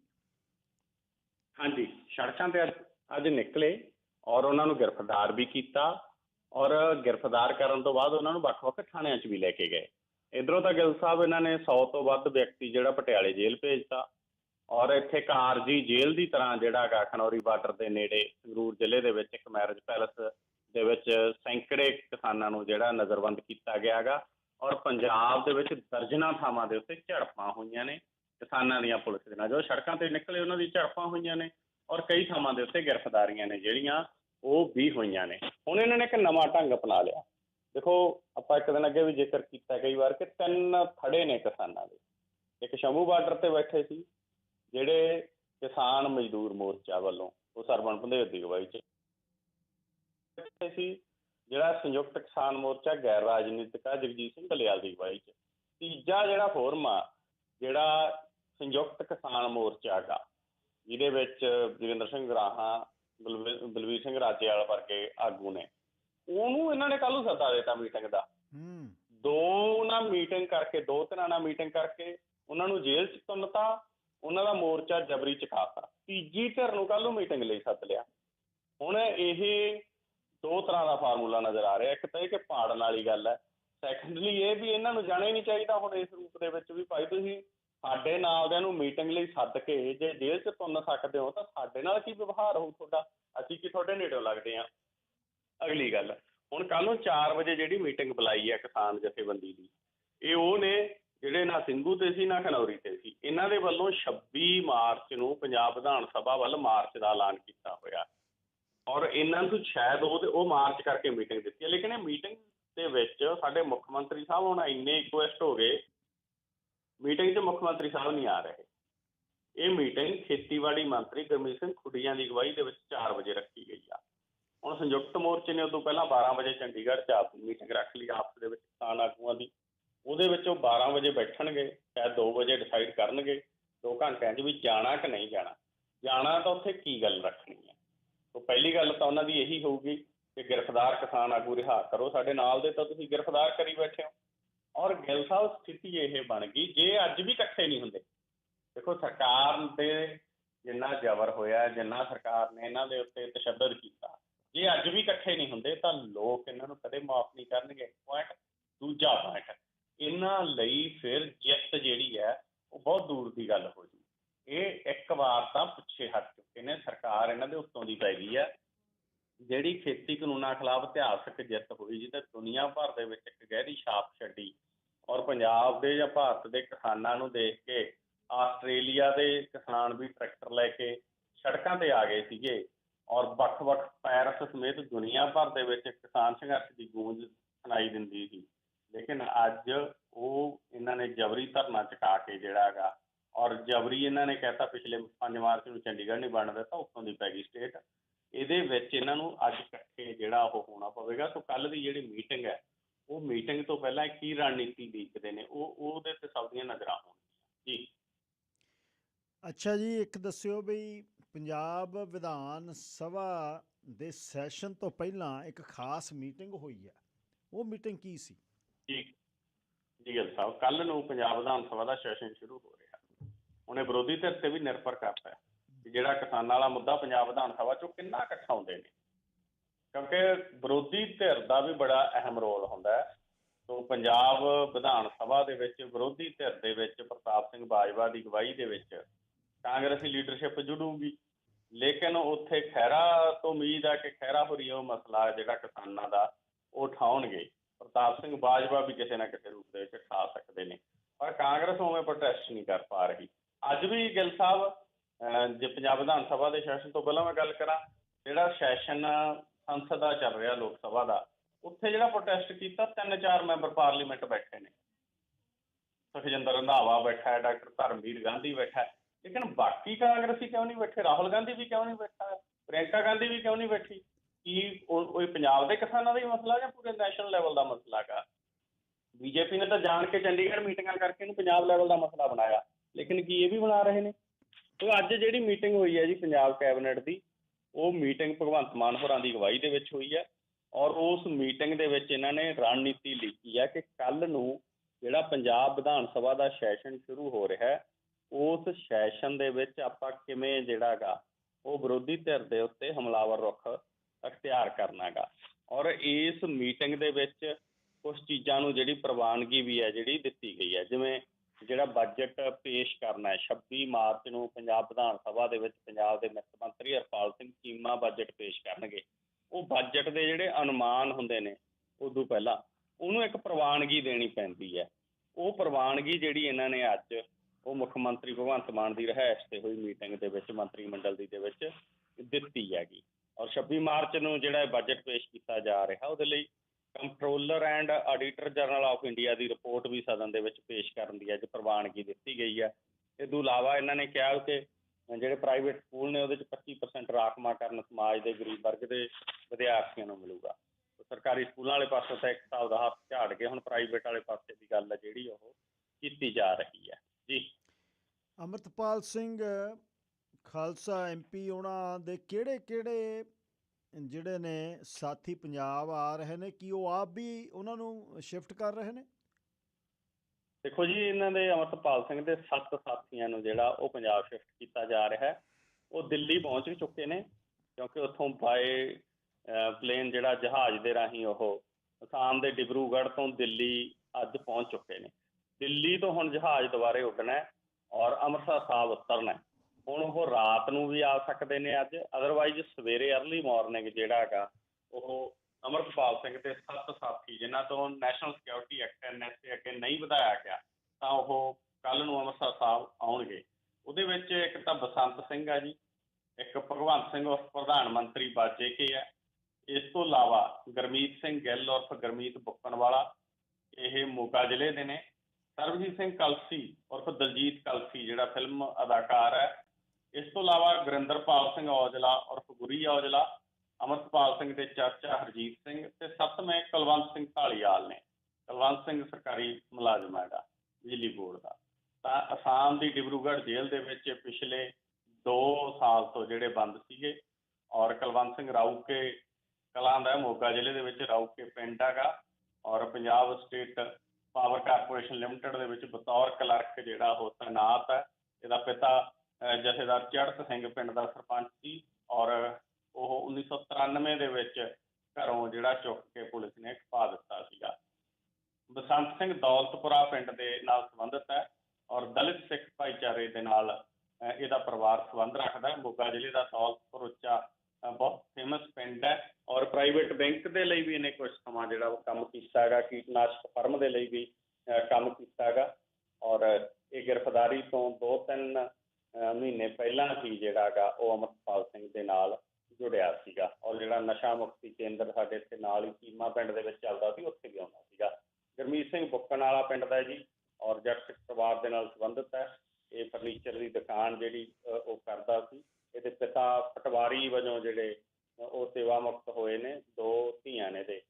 ਹਾਂਜੀ, ਸੜਕਾਂ ਤੇ ਅੱਜ- ਨਿਕਲੇ ਔਰ ਉਹਨਾਂ ਨੂੰ ਗ੍ਰਿਫਤਾਰ ਵੀ ਕੀਤਾ ਔਰ ਗ੍ਰਿਫਤਾਰ ਕਰਨ ਤੋਂ ਬਾਅਦ ਉਹਨਾਂ ਨੂੰ ਵੱਖ-ਵੱਖ ਥਾਣਿਆਂ 'ਚ ਵੀ ਲੈ ਕੇ ਗਏ। ਇਧਰੋਂ ਤਾਂ ਗਿੱਲ ਸਾਹਿਬ ਇਹਨਾਂ ਨੇ 100 ਤੋਂ ਵੱਧ ਵਿਅਕਤੀ ਜਿਹੜਾ ਪਟਿਆਲੇ ਜੇਲ੍ਹ ਭੇਜਤਾ। ਔਰ ਇੱਥੇ ਕਾਰਜੀ ਜੇਲ੍ਹ ਦੀ ਤਰ੍ਹਾਂ ਜਿਹੜਾ ਹੈਗਾ ਖਨੌਰੀ ਬਾਰਡਰ ਦੇ ਨੇੜੇ ਸੰਗਰੂਰ ਜ਼ਿਲ੍ਹੇ ਦੇ ਵਿੱਚ ਇੱਕ ਮੈਰਿਜ ਪੈਲਸ ਦੇ ਵਿੱਚ ਸੈਂਕੜੇ ਕਿਸਾਨਾਂ ਨੂੰ ਜਿਹੜਾ ਨਜ਼ਰਬੰਦ ਕੀਤਾ ਗਿਆ ਹੈਗਾ ਔਰ ਪੰਜਾਬ ਦੇ ਵਿੱਚ ਦਰਜਨਾਂ ਥਾਵਾਂ ਦੇ ਉੱਤੇ ਝੜਪਾਂ ਹੋਈਆਂ ਨੇ ਕਿਸਾਨਾਂ ਦੀਆਂ ਪੁਲਿਸ ਦੇ ਨਾਲ, ਜੋ ਸੜਕਾਂ ਤੇ ਨਿਕਲੇ ਉਹਨਾਂ ਦੀ ਝੜਪਾਂ ਹੋਈਆਂ ਨੇ ਔਰ ਕਈ ਥਾਵਾਂ ਦੇ ਉੱਤੇ ਗ੍ਰਿਫਤਾਰੀਆਂ ਨੇ ਜਿਹੜੀਆਂ ਉਹ ਵੀ ਹੋਈਆਂ ਨੇ। ਹੁਣ ਇਹਨਾਂ ਨੇ ਇੱਕ ਨਵਾਂ ਢੰਗ ਅਪਣਾ ਲਿਆ। ਦੇਖੋ, ਆਪਾਂ ਇੱਕ ਦਿਨ ਅੱਗੇ ਵੀ ਜ਼ਿਕਰ ਕੀਤਾ ਕਈ ਵਾਰ ਕਿ ਤਿੰਨ ਥੜੇ ਨੇ ਕਿਸਾਨਾਂ ਦੇ। ਇੱਕ ਸ਼ੰਭੂ ਬਾਰਡਰ ਤੇ ਬੈਠੇ ਸੀ ਜਿਹੜੇ ਕਿਸਾਨ ਮਜ਼ਦੂਰ ਮੋਰਚਾ ਵੱਲੋਂ ਉਹ ਸਰਵਣ ਪੰਧੇਰ ਦੀ ਅਗਵਾਈ 'ਚ ਸੀ ਜਿਹੜਾ ਸੰਯੁਕਤ ਕਿਸਾਨ ਮੋਰਚਾ ਗੈਰ ਰਾਜਨੀਤਿਕ ਆ ਜਗਜੀਤ ਸਿੰਘ ਦਲਿਆਲ ਦੀ ਅਗਵਾਈ 'ਚ। ਤੀਜਾ ਜਿਹੜਾ ਫੋਰਮ ਆ ਜਿਹੜਾ ਸੰਯੁਕਤ ਕਿਸਾਨ ਮੋਰਚਾ ਦਾ ਜਿਹਦੇ ਵਿੱਚ ਜੋਗਿੰਦਰ ਸਿੰਘ ਗਰਾਹਾਂ ਬਲਵੀ- ਬਲਵੀਰ ਸਿੰਘ ਰਾਜੇਵਾਲ ਵਰਗੇ ਆਗੂ ਨੇ। ਉਹਨੂੰ ਇਹਨਾਂ ਨੇ ਕੱਲ੍ਹ ਨੂੰ ਸੱਦਾ ਦਿੱਤਾ ਮੀਟਿੰਗ ਦਾ। ਹੂੰ। ਦੋ ਉਹਨਾਂ ਮੀਟਿੰਗ ਕਰਕੇ ਦੋ ਤਰ੍ਹਾਂ ਨਾਲ ਮੀਟਿੰਗ ਕਰਕੇ ਉਹਨਾਂ ਨੂੰ ਜੇਲ੍ਹ 'ਚ ਤੁੰਨਤਾ ਉਹਨਾਂ ਦਾ ਮੋਰਚਾ ਜਬਰੀ ਚੁਕਾਤਾ ਤੀਜੀ ਧਿਰ ਨੂੰ ਕੱਲ੍ਹ ਨੂੰ ਮੀਟਿੰਗ ਲਈ ਸੱਦ ਲਿਆ। ਹੁਣ ਇਹ ਦੋ ਤਰ੍ਹਾਂ ਦਾ ਫਾਰਮੂਲਾ ਨਜ਼ਰ ਆ ਰਿਹਾ। ਇੱਕ ਤਾਂ ਇਹ ਕਿ ਪਾੜਨ ਵਾਲੀ ਗੱਲ ਹੈ। ਸੈਕੰਡਲੀ ਇਹ ਵੀ ਇਹਨਾਂ ਨੂੰ ਜਾਣਾ ਹੀ ਨਹੀਂ ਚਾਹੀਦਾ ਹੁਣ ਇਸ ਰੂਪ ਦੇ ਵਿੱਚ ਵੀ। ਭਾਈ, ਤੁਸੀਂ ਸਾਡੇ ਨਾਲ ਦਿਆਂ ਨੂੰ ਮੀਟਿੰਗ ਲਈ ਸੱਦ ਕੇ ਜੇ ਜੇਲ੍ਹ 'ਚ ਤੁੰਨ ਸਕਦੇ ਹੋ ਤਾਂ ਸਾਡੇ ਨਾਲ ਕੀ ਵਿਵਹਾਰ ਹੋਊ ਤੁਹਾਡਾ? ਅਸੀਂ ਕੀ ਤੁਹਾਡੇ ਨੇੜੋਂ ਲੱਗਦੇ ਆ ਅਗਲੀ ਗੱਲ, ਹੁਣ ਕੱਲ ਨੂੰ 4 ਵਜੇ ਜਿਹੜੀ ਮੀਟਿੰਗ ਬੁਲਾਈ ਹੈ ਕਿਸਾਨ ਜਥੇਬੰਦੀ ਦੀ, ਇਹ ਉਹ ਨੇ ਜਿਹੜੇ ਨਾ ਸਿੰਘੂ ਤੇ ਸੀ, ਨਾ ਖਨੌਰੀ ਤੇ ਸੀ, ਇਹਨਾਂ ਦੇ ਵੱਲੋਂ 26 ਮਾਰਚ ਨੂੰ ਪੰਜਾਬ ਵਿਧਾਨ ਸਭਾ ਵੱਲ ਮਾਰਚ ਦਾ ਐਲਾਨ ਕੀਤਾ ਹੋਇਆ। ਔਰ ਇਹਨਾਂ ਨੂੰ ਸ਼ਾਇਦ ਉਹ ਉਹ ਮਾਰਚ ਕਰਕੇ ਮੀਟਿੰਗ ਦਿੱਤੀ ਹੈ, ਲੇਕਿਨ ਇਹ ਮੀਟਿੰਗ ਦੇ ਵਿੱਚ ਸਾਡੇ ਮੁੱਖ ਮੰਤਰੀ ਸਾਹਿਬ ਹੁਣ ਇੰਨੇ ਰਿਕੁਐਸਟ ਹੋ ਗਏ, ਮੀਟਿੰਗ 'ਚ ਮੁੱਖ ਮੰਤਰੀ ਸਾਹਿਬ ਨਹੀਂ ਆ ਰਹੇ। ਇਹ ਮੀਟਿੰਗ ਖੇਤੀਬਾੜੀ ਮੰਤਰੀ ਗੁਰਮੀਤ ਸਿੰਘ ਖੁੱਡੀਆਂ ਦੀ ਅਗਵਾਈ ਦੇ ਵਿੱਚ 4 ਵਜੇ ਰੱਖੀ ਗਈ ਆ। ਹੁਣ ਸੰਯੁਕਤ ਮੋਰਚੇ ਨੇ ਉਦੋਂ ਪਹਿਲਾਂ 12 ਵਜੇ ਚੰਡੀਗੜ੍ਹ 'ਚ ਆਪ ਮੀਟਿੰਗ ਰੱਖ ਲਈ, ਆਪਸ ਦੇ ਵਿੱਚ ਕਿਸਾਨ ਆਗੂਆਂ ਦੀ ਉਹਦੇ ਵਿੱਚ ਉਹ 12 ਵਜੇ ਬੈਠਣਗੇ ਸ਼ਾਇਦ 2 ਵਜੇ ਡਿਸਾਈਡ ਕਰਨਗੇ 2 ਘੰਟਿਆਂ 'ਚ ਵੀ ਜਾਣਾ ਕਿ ਨਹੀਂ ਜਾਣਾ। ਜਾਣਾ ਤਾਂ ਉੱਥੇ ਕੀ ਗੱਲ ਰੱਖਣੀ ਹੈ? ਤੋਂ ਪਹਿਲੀ ਗੱਲ ਤਾਂ ਉਹਨਾਂ ਦੀ ਇਹੀ ਹੋਊਗੀ ਕਿ ਗ੍ਰਿਫਤਾਰ ਕਿਸਾਨ ਆਗੂ ਰਿਹਾ ਕਰੋ, ਸਾਡੇ ਨਾਲ ਦੇ ਤਾਂ ਤੁਸੀਂ ਗ੍ਰਿਫਤਾਰ ਕਰੀ ਬੈਠੇ ਹੋ। ਔਰ ਗਿੱਲ ਸਾਹਿਬ ਸਥਿਤੀ ਇਹ ਬਣ ਗਈ, ਜੇ ਅੱਜ ਵੀ ਇਕੱਠੇ ਨਹੀਂ ਹੁੰਦੇ, ਦੇਖੋ ਸਰਕਾਰ ਦੇ ਜਿੰਨਾ ਜ਼ਬਰ ਹੋਇਆ, ਜਿੰਨਾ ਸਰਕਾਰ ਨੇ ਇਹਨਾਂ ਦੇ ਉੱਤੇ ਤਸ਼ੱਦਦ ਕੀਤਾ, ਜੇ ਅੱਜ ਵੀ ਇਕੱਠੇ ਨਹੀਂ ਹੁੰਦੇ ਤਾਂ ਲੋਕ ਇਹਨਾਂ ਨੂੰ ਕਦੇ ਮਾਫ ਨਹੀਂ ਕਰਨਗੇ। ਪੁਆਇੰਟ ਦੂਜਾ ਪੁਆਇੰਟ ਇਹਨਾਂ ਲਈ ਫਿਰ ਜਿੱਤ ਜਿਹੜੀ ਹੈ, ਉਹ ਬਹੁਤ ਦੂਰ ਦੀ ਗੱਲ ਹੋ ਜੂ। ਇਹ ਇੱਕ ਵਾਰ ਤਾਂ ਪਿੱਛੇ ਹਟ ਚੁੱਕੇ ਨੇ, ਸਰਕਾਰ ਇਹਨਾਂ ਦੇ ਉੱਤੋਂ ਦੀ ਪੈ ਗਈ ਹੈ। ਜਿਹੜੀ ਖੇਤੀ ਕਾਨੂੰਨਾਂ ਖਿਲਾਫ ਇਤਿਹਾਸਕ ਜਿੱਤ ਹੋਈ ਜਿਹਦੇ ਦੁਨੀਆ ਭਰ ਦੇ ਵਿੱਚ ਇੱਕ ਗਹਿਰੀ ਛਾਪ ਛੱਡੀ ਔਰ ਪੰਜਾਬ ਦੇ ਜਾਂ ਭਾਰਤ ਦੇ ਕਿਸਾਨਾਂ ਨੂੰ ਦੇਖ ਕੇ, ਆਸਟ੍ਰੇਲੀਆ ਦੇ ਕਿਸਾਨ ਵੀ ਟਰੈਕਟਰ ਲੈ ਕੇ ਸੜਕਾਂ ਤੇ ਆ ਗਏ ਸੀਗੇ ਔਰ ਵੱਖ-ਵੱਖ ਪੈਰਸ ਸਮੇਤ ਦੁਨੀਆ ਭਰ ਦੇ ਵਿੱਚ ਕਿਸਾਨ ਸੰਘਰਸ਼ ਦੀ ਗੂੰਜ ਸੁਣਾਈ ਦਿੰਦੀ ਸੀ। ਲੇਕਿਨ ਅੱਜ ਉਹ ਇਹਨਾਂ ਨੇ ਜਬਰੀ ਧਰਨਾ ਚੁਕਾ ਕੇ ਜਿਹੜਾ ਹੈਗਾ, ਔਰ ਜਬਰੀ ਇਹਨਾਂ ਨੇ ਕਹਿਤਾ ਪਿਛਲੇ 5 ਮਾਰਚ ਨੂੰ ਚੰਡੀਗੜ੍ਹ ਨਹੀਂ ਬਣ ਦਿੱਤਾ ਉੱਤੋਂ ਦੀ ਪੈ ਗਈ ਸਟੇਟ ਇਹਦੇ ਵਿੱਚ ਇਹਨਾਂ ਨੂੰ ਅੱਜ ਇਕੱਠੇ ਜਿਹੜਾ ਉਹ ਹੋਣਾ ਪਵੇਗਾ। ਸੋ ਕੱਲ ਦੀ ਜਿਹੜੀ ਮੀਟਿੰਗ ਹੈ, ਉਹ ਮੀਟਿੰਗ ਤੋਂ ਪਹਿਲਾਂ ਕੀ ਰਣਨੀਤੀ ਦੇਖਦੇ ਨੇ। ਉਹ, ਉਹਦੇ ਤੇ ਸਭ ਦੀਆਂ ਨਜ਼ਰਾਂ ਹੋਣਗੀਆਂ। ਜੀ। ਅੱਛਾ ਜੀ, ਇੱਕ ਦੱਸਿਓ ਬਈ ਪੰਜਾਬ ਵਿਧਾਨ ਸਭਾ ਦੇ ਸੈਸ਼ਨ ਤੋਂ ਪਹਿਲਾਂ ਇੱਕ ਖਾਸ ਮੀਟਿੰਗ ਹੋਈ ਹੈ। ਉਹ ਮੀਟਿੰਗ ਕੀ ਸੀ? ਜੀ ਜੀ ਗੱਲ ਸਾਹਿਬ ਕੱਲ ਨੂੰ ਪੰਜਾਬ ਵਿਧਾਨ ਸਭਾ ਦਾ ਸੈਸ਼ਨ ਸ਼ੁਰੂ ਹੋ ਰਿਹਾ। ਉਹਨੇ ਵਿਰੋਧੀ ਧਿਰ ਤੇ ਵੀ ਨਿਰਭਰ ਕਰਦਾ ਜਿਹੜਾ ਕਿਸਾਨਾਂ ਵਾਲਾ ਮੁੱਦਾ ਪੰਜਾਬ ਵਿਧਾਨ ਸਭਾ ਚੋਂ ਕਿੰਨਾ ਇਕੱਠਾ ਹੁੰਦੇ ਨੇ। ਕਿਉਂਕਿ ਵਿਰੋਧੀ ਧਿਰ ਦਾ ਵੀ ਬੜਾ ਅਹਿਮ ਰੋਲ ਹੁੰਦਾ ਹੈ। ਸੋ ਪੰਜਾਬ ਵਿਧਾਨ ਸਭਾ ਦੇ ਵਿੱਚ, ਵਿਰੋਧੀ ਧਿਰ ਦੇ ਵਿੱਚ, ਪ੍ਰਤਾਪ ਸਿੰਘ ਬਾਜਵਾ ਦੀ ਅਗਵਾਈ ਦੇ ਵਿੱਚ ਕਾਂਗਰਸੀ ਲੀਡਰਸ਼ਿਪ ਜੁੜੂਗੀ। ਲੇਕਿਨ ਉੱਥੇ ਖਹਿਰਾ ਤੋਂ ਉਮੀਦ ਆ ਕਿ ਖਹਿਰਾ ਹੋਰੀ ਉਹ ਮਸਲਾ ਜਿਹੜਾ ਕਿਸਾਨਾਂ ਦਾ ਉਹ ਉਠਾਉਣਗੇ। ਪ੍ਰਤਾਪ ਸਿੰਘ ਬਾਜਵਾ ਵੀ ਕਿਸੇ ਨਾ ਕਿਸੇ ਰੂਪ ਦੇ ਵਿੱਚ ਖਾ ਸਕਦੇ ਨੇ। ਪਰ ਕਾਂਗਰਸ ਉਵੇਂ ਪ੍ਰੋਟੈਸਟ ਨਹੀਂ ਕਰ ਪਾ ਰਹੀ। ਅੱਜ ਵੀ ਗਿੱਲ ਸਾਹਿਬ ਅਹ, ਜੇ ਪੰਜਾਬ ਵਿਧਾਨ ਸਭਾ ਦੇ ਸੈਸ਼ਨ ਤੋਂ ਪਹਿਲਾਂ ਮੈਂ ਗੱਲ ਕਰਾਂ ਜਿਹੜਾ ਸੈਸ਼ਨ ਸੰਸਦ ਦਾ ਚੱਲ ਰਿਹਾ ਲੋਕ ਸਭਾ ਦਾ ਉੱਥੇ ਜਿਹੜਾ ਪ੍ਰੋਟੈਸਟ ਕੀਤਾ ਤਿੰਨ ਚਾਰ ਮੈਂਬਰ ਪਾਰਲੀਮੈਂਟ ਬੈਠੇ ਨੇ। ਸੁਖਜਿੰਦਰ ਰੰਧਾਵਾ ਬੈਠਾ ਹੈ ਡਾਕਟਰ ਧਰਮਵੀਰ ਗਾਂਧੀ ਬੈਠਾ। ਹੈ ਲੇਕਿਨ ਬਾਕੀ ਕਾਂਗਰਸੀ ਕਿਉਂ ਨਹੀਂ ਬੈਠੇ? ਰਾਹੁਲ ਗਾਂਧੀ ਵੀ ਕਿਉਂ ਨਹੀਂ ਬੈਠਾ? ਪ੍ਰਿਯੰਕਾ ਗਾਂਧੀ ਵੀ ਕਿਉਂ ਨਹੀਂ ਬੈਠੀ? ਕੀ ਉਹ ਪੰਜਾਬ ਦੇ ਕਿਸਾਨਾਂ ਦਾ ਹੀ ਮਸਲਾ ਜਾਂ ਪੂਰੇ ਨੈਸ਼ਨਲ ਲੈਵਲ ਦਾ ਮਸਲਾ ਹੈਗਾ? ਬੀਜੇਪੀ ਨੇ ਤਾਂ ਜਾਣ ਕੇ ਚੰਡੀਗੜ੍ਹ ਮੀਟਿੰਗਾਂ ਕਰਕੇ ਇਹਨੂੰ ਪੰਜਾਬ ਲੈਵਲ ਦਾ ਮਸਲਾ ਬਣਾਇਆ। ਲੇਕਿਨ ਕੀ ਇਹ ਵੀ ਬਣਾ ਰਹੇ ਨੇ? ਸੋ ਅੱਜ ਜਿਹੜੀ ਮੀਟਿੰਗ ਹੋਈ ਹੈ ਜੀ ਪੰਜਾਬ ਕੈਬਨਿਟ ਦੀ, ਉਹ ਮੀਟਿੰਗ ਭਗਵੰਤ ਮਾਨ ਹੋਰਾਂ ਦੀ ਅਗਵਾਈ ਦੇ ਵਿੱਚ ਹੋਈ ਹੈ ਔਰ ਉਸ ਮੀਟਿੰਗ ਦੇ ਵਿੱਚ ਇਹਨਾਂ ਨੇ ਰਣਨੀਤੀ ਲਿਖੀ ਹੈ ਕਿ ਕੱਲ ਨੂੰ ਜਿਹੜਾ ਪੰਜਾਬ ਵਿਧਾਨ ਸਭਾ ਦਾ ਸੈਸ਼ਨ ਸ਼ੁਰੂ ਹੋ ਰਿਹਾ ਹੈ, ਉਸ ਸੈਸ਼ਨ ਦੇ ਵਿੱਚ ਆਪਾਂ ਕਿਵੇਂ ਜਿਹੜਾਗਾ ਉਹ ਵਿਰੋਧੀ ਧਿਰ ਦੇ ਉੱਤੇ ਹਮਲਾਵਰ ਰੁੱਖ ਅਖਤਿਆਰ ਕਰਨਾ ਕਰਨਾਗਾ ਔਰ ਇਸ ਮੀਟਿੰਗ ਦੇ ਵਿੱਚ ਕੁਝ ਚੀਜ਼ਾਂ ਨੂੰ ਜਿਹੜੀ ਪ੍ਰਵਾਨਗੀ ਵੀ ਹੈ, ਜਿਹੜੀ ਦਿੱਤੀ ਗਈ ਹੈ। ਜਿਵੇਂ ਜਿਹੜਾ ਬਜਟ ਪੇਸ਼ ਕਰਨਾ ਹੈ 26 ਮਾਰਚ ਨੂੰ ਪੰਜਾਬ ਵਿਧਾਨ ਸਭਾ ਦੇ ਵਿੱਚ ਪੰਜਾਬ ਦੇ ਮੁੱਖ ਮੰਤਰੀ ਹਰਪਾਲ ਸਿੰਘ ਚੀਮਾ ਬਜਟ ਪੇਸ਼ ਕਰਨਗੇ। ਉਹ ਬਜਟ ਦੇ ਜਿਹੜੇ ਅਨੁਮਾਨ ਹੁੰਦੇ ਨੇ, ਉਦੋਂ ਪਹਿਲਾਂ ਉਹਨੂੰ ਇੱਕ ਪ੍ਰਵਾਨਗੀ ਦੇਣੀ ਪੈਂਦੀ ਹੈ। ਉਹ ਪ੍ਰਵਾਨਗੀ ਜਿਹੜੀ ਇਹਨਾਂ ਨੇ ਅੱਜ ਉਹ ਮੁੱਖ ਮੰਤਰੀ ਭਗਵੰਤ ਮਾਨ ਦੀ ਰਿਹਾਇਸ਼ ਤੇ ਹੋਈ ਮੀਟਿੰਗ ਦੇ ਵਿੱਚ, ਮੰਤਰੀ ਮੰਡਲ ਦੀ ਦੇ ਵਿੱਚ ਦਿੱਤੀ ਹੈਗੀ। ਔਰ 26 ਮਾਰਚ ਨੂੰ ਜਿਹੜਾ ਬਜਟ ਪੇਸ਼ ਕੀਤਾ ਜਾ ਰਿਹਾ, ਉਹਦੇ ਲਈ controller and auditor general of India the report ਵੀ ਸਦਨ ਦੇ ਵਿੱਚ ਪੇਸ਼ ਕਰਨ ਦੀ ਅੱਜ ਪ੍ਰਵਾਨਗੀ ਦਿੱਤੀ ਗਈ ਹੈ। ਇਹ ਤੋਂ ਇਲਾਵਾ ਇਹਨਾਂ ਨੇ ਕਿਹਾ ਕਿ ਜਿਹੜੇ ਪ੍ਰਾਈਵੇਟ ਸਕੂਲ ਨੇ, ਉਹਦੇ ਚ 25% ਰਾਖਵਾਂਕਰਨ ਸਮਾਜ ਦੇ ਗਰੀਬ ਵਰਗ ਦੇ ਵਿਦਿਆਰਥੀਆਂ ਨੂੰ ਮਿਲੂਗਾ। ਸਰਕਾਰੀ ਸਕੂਲਾਂ ਵਾਲੇ ਪਾਸੇ ਤਾਂ ਇੱਕ ਹਿਸਾਬ ਦਾ ਹੱਥ ਝਾੜ ਕੇ ਹੁਣ ਪ੍ਰਾਈਵੇਟ ਵਾਲੇ ਪਾਸੇ ਦੀ ਗੱਲ ਹੈ ਜਿਹੜੀ ਉਹ ਕੀਤੀ ਜਾ ਰਹੀ ਹੈ। ਜੀ। ਅਮਰਤਪਾਲ ਸਿੰਘ ਖਾਲਸਾ ਐਮਪੀ ਉਹਨਾਂ ਦੇ ਕਿਹੜੇ ਕਿਹੜੇ ਜਿਹੜੇ ਨੇ ਸਾਥੀ ਪੰਜਾਬ ਆ ਰਹੇ ਨੇ, ਕੀ ਉਹ ਆਪ ਵੀ ਉਹਨਾਂ ਨੂੰ ਸ਼ਿਫਟ ਕਰ ਰਹੇ ਨੇ? ਦੇਖੋ ਜੀ, ਇਹਨਾਂ ਦੇ ਅਮਰਤਪਾਲ ਸਿੰਘ ਦੇ ਸੱਤ ਸਾਥੀਆਂ ਨੂੰ ਜਿਹੜਾ ਉਹ ਪੰਜਾਬ ਸ਼ਿਫਟ ਕੀਤਾ ਜਾ ਰਿਹਾ ਹੈ। ਉਹ ਦਿੱਲੀ ਪਹੁੰਚ ਚੁੱਕੇ ਨੇ, ਕਿਉਂਕਿ ਉੱਥੋਂ ਬਾਏ ਪਲੇਨ ਜਿਹੜਾ ਜਹਾਜ਼ ਦੇ ਰਾਹੀਂ ਉਹ ਅਸਾਮ ਦੇ ਡਿਬਰੂਗੜ੍ਹ ਤੋਂ ਦਿੱਲੀ ਅੱਜ ਪਹੁੰਚ ਚੁੱਕੇ ਨੇ। ਦਿੱਲੀ ਤੋਂ ਹੁਣ ਜਹਾਜ਼ ਦੁਬਾਰੇ ਉੱਡਣਾ ਹੈ ਔਰ ਅੰਮ੍ਰਿਤਸਰ ਸਾਹਿਬ ਉਤਰਨਾ ਹੈ। ਹੁਣ ਉਹ ਰਾਤ ਨੂੰ ਵੀ ਆ ਸਕਦੇ ਨੇ ਅੱਜ। ਅਦਰਵਾਈਜ਼ ਸਵੇਰੇ ਅਰਲੀ ਮਾਰਨਿੰਗ ਜਿਹੜਾ ਹੈਗਾ, ਉਹ ਅਮਰਪਾਲ ਸਿੰਘ ਤੇ ਸੱਤ ਸਾਥੀ, ਜਿਨ੍ਹਾਂ ਤੋਂ ਨੈਸ਼ਨਲ ਸਿਕਿਉਰਿਟੀ ਐਕਟ ਐਨਐਸਏ ਅੱਗੇ ਨਹੀਂ ਵਧਾਇਆ ਗਿਆ, ਤਾਂ ਉਹ ਕੱਲ ਨੂੰ ਅੰਮ੍ਰਿਤਸਰ ਸਾਹਿਬ ਆਉਣਗੇ। ਉਹਦੇ ਵਿੱਚ ਇੱਕ ਤਾਂ ਬਸੰਤ ਸਿੰਘ ਆ ਜੀ, ਇੱਕ ਭਗਵੰਤ ਸਿੰਘ ਉਰਫ ਪ੍ਰਧਾਨ ਮੰਤਰੀ ਬਾਜੇ ਕੇ ਹੈ ਇਸ ਤੋਂ ਇਲਾਵਾ ਗਰਮੀਤ ਸਿੰਘ ਗਿੱਲ ਉਰਫ ਗਰਮੀਤ ਬੁੱਕਣਵਾਲਾ, ਇਹ ਮੋਗਾ ਜ਼ਿਲ੍ਹੇ ਦੇ ਨੇ। ਸਰਬਜੀਤ ਸਿੰਘ ਕਲਸੀ ਉਰਫ ਦਲਜੀਤ ਕਲਸੀ, ਜਿਹੜਾ ਫਿਲਮ ਅਦਾਕਾਰ ਹੈ ਇਸ ਤੋਂ ਇਲਾਵਾ ਗੁਰਿੰਦਰਪਾਲ ਸਿੰਘ ਔਜਲਾ ਉਰਫ ਗੁਰੀ ਔਜਲਾ ਅਮਰਪਾਲ ਸਿੰਘ ਦੇ ਚਾਚਾ ਹਰਜੀਤ ਸਿੰਘ ਤੇ ਸੱਤਵੇਂ ਕੁਲਵੰਤ ਸਿੰਘ ਢਾਲੀਵਾਲ ਨੇ। ਕੁਲਵੰਤ ਸਿੰਘ ਸਰਕਾਰੀ ਮੁਲਾਜ਼ਮ ਹੈਗਾ, ਬਿਜਲੀ ਬੋਰਡ ਦਾ। ਤਾਂ ਅਸਾਮ ਦੀ ਡਿਬਰੂਗੜ੍ਹ ਜੇਲ੍ਹ ਦੇ ਵਿੱਚ ਪਿਛਲੇ 2 ਸਾਲ ਤੋਂ ਜਿਹੜੇ ਬੰਦ ਸੀਗੇ, ਔਰ ਕੁਲਵੰਤ ਸਿੰਘ ਰਾਊਕੇ ਕਲਾਂ ਦਾ, ਮੋਗਾ ਜ਼ਿਲ੍ਹੇ ਦੇ ਵਿੱਚ ਰਾਊਕੇ ਪਿੰਡ ਹੈਗਾ, ਔਰ Punjab state power corporation limited ਦੇ ਵਿੱਚ ਬਤੌਰ ਕਲਰਕ ਜਿਹੜਾ ਉਹ ਤੈਨਾਤ ਹੈ, ਇਹਦਾ ਪਿਤਾ ਜਥੇਦਾਰ ਚੜਤ ਸਿੰਘ ਪਿੰਡ ਦਾ ਸਰਪੰਚ ਸੀ ਔਰ ਉਹ 1993 ਦੇ ਵਿੱਚ ਘਰੋਂ ਜਿਹੜਾ ਚੁੱਕ ਕੇ ਪੁਲਿਸ ਨੇ ਖਪਾ ਦਿੱਤਾ ਸੀਗਾ। ਬਸੰਤ ਸਿੰਘ ਦੌਲਤਪੁਰਾ ਪਿੰਡ ਦੇ ਨਾਲ ਸੰਬੰਧਿਤ ਹੈ ਔਰ ਦਲਿਤ ਸਿੱਖ ਭਾਈਚਾਰੇ ਦੇ ਨਾਲ ਇਹਦਾ ਪਰਿਵਾਰ ਸੰਬੰਧ ਰੱਖਦਾ ਹੈ। ਮੋਗਾ ਜ਼ਿਲ੍ਹੇ ਦਾ ਦੌਲਤਪੁਰ ਉੱਚਾ ਬਹੁਤ ਫੇਮਸ ਪਿੰਡ ਹੈ ਔਰ ਪ੍ਰਾਈਵੇਟ ਬੈਂਕ ਦੇ ਲਈ ਵੀ ਇਹਨੇ ਕੁਝ ਸਮਾਂ ਜਿਹੜਾ ਉਹ ਕੰਮ ਕੀਤਾ ਹੈਗਾ ਕੀਟਨਾਸ਼ਕ ਫਰਮ ਦੇ ਲਈ ਵੀ ਕੰਮ ਕੀਤਾ ਹੈਗਾ। ਔਰ ਇਹ ਗ੍ਰਿਫਤਾਰੀ ਤੋਂ ਦੋ ਤਿੰਨ ਅਹ, ਮਹੀਨੇ ਪਹਿਲਾਂ ਹੀ ਜਿਹੜਾ ਹੈਗਾ ਉਹ ਅਮਰਪਾਲ ਸਿੰਘ ਦੇ ਨਾਲ ਜੁੜਿਆ ਸੀਗਾ ਔਰ ਜਿਹੜਾ ਨਸ਼ਾ ਮੁਕਤੀ ਕੇਂਦਰ ਸਾਡੇ ਇੱਥੇ ਨਾਲ ਹੀ ਕੀਮਾ ਪਿੰਡ ਦੇ ਵਿੱਚ ਚੱਲਦਾ ਸੀ, ਉੱਥੇ ਵੀ ਆਉਂਦਾ ਸੀਗਾ। ਗੁਰਮੀਤ ਸਿੰਘ ਬੁੱਕਣ ਵਾਲਾ ਪਿੰਡ ਦਾ ਜੀ ਔਰ ਜੱਟ ਪਰਿਵਾਰ ਦੇ ਨਾਲ ਸੰਬੰਧਿਤ ਹੈ। ਇਹ ਫਰਨੀਚਰ ਦੀ ਦੁਕਾਨ ਜਿਹੜੀ ਉਹ ਕਰਦਾ ਸੀ। ਇਹਦੇ ਪਿਤਾ ਪਟਵਾਰੀ ਵਜੋਂ ਜਿਹੜੇ ਉਹ ਸੇਵਾ ਮੁਕਤ ਹੋਏ ਨੇ, ਦੋ ਧੀਆਂ ਨੇ ਦੇ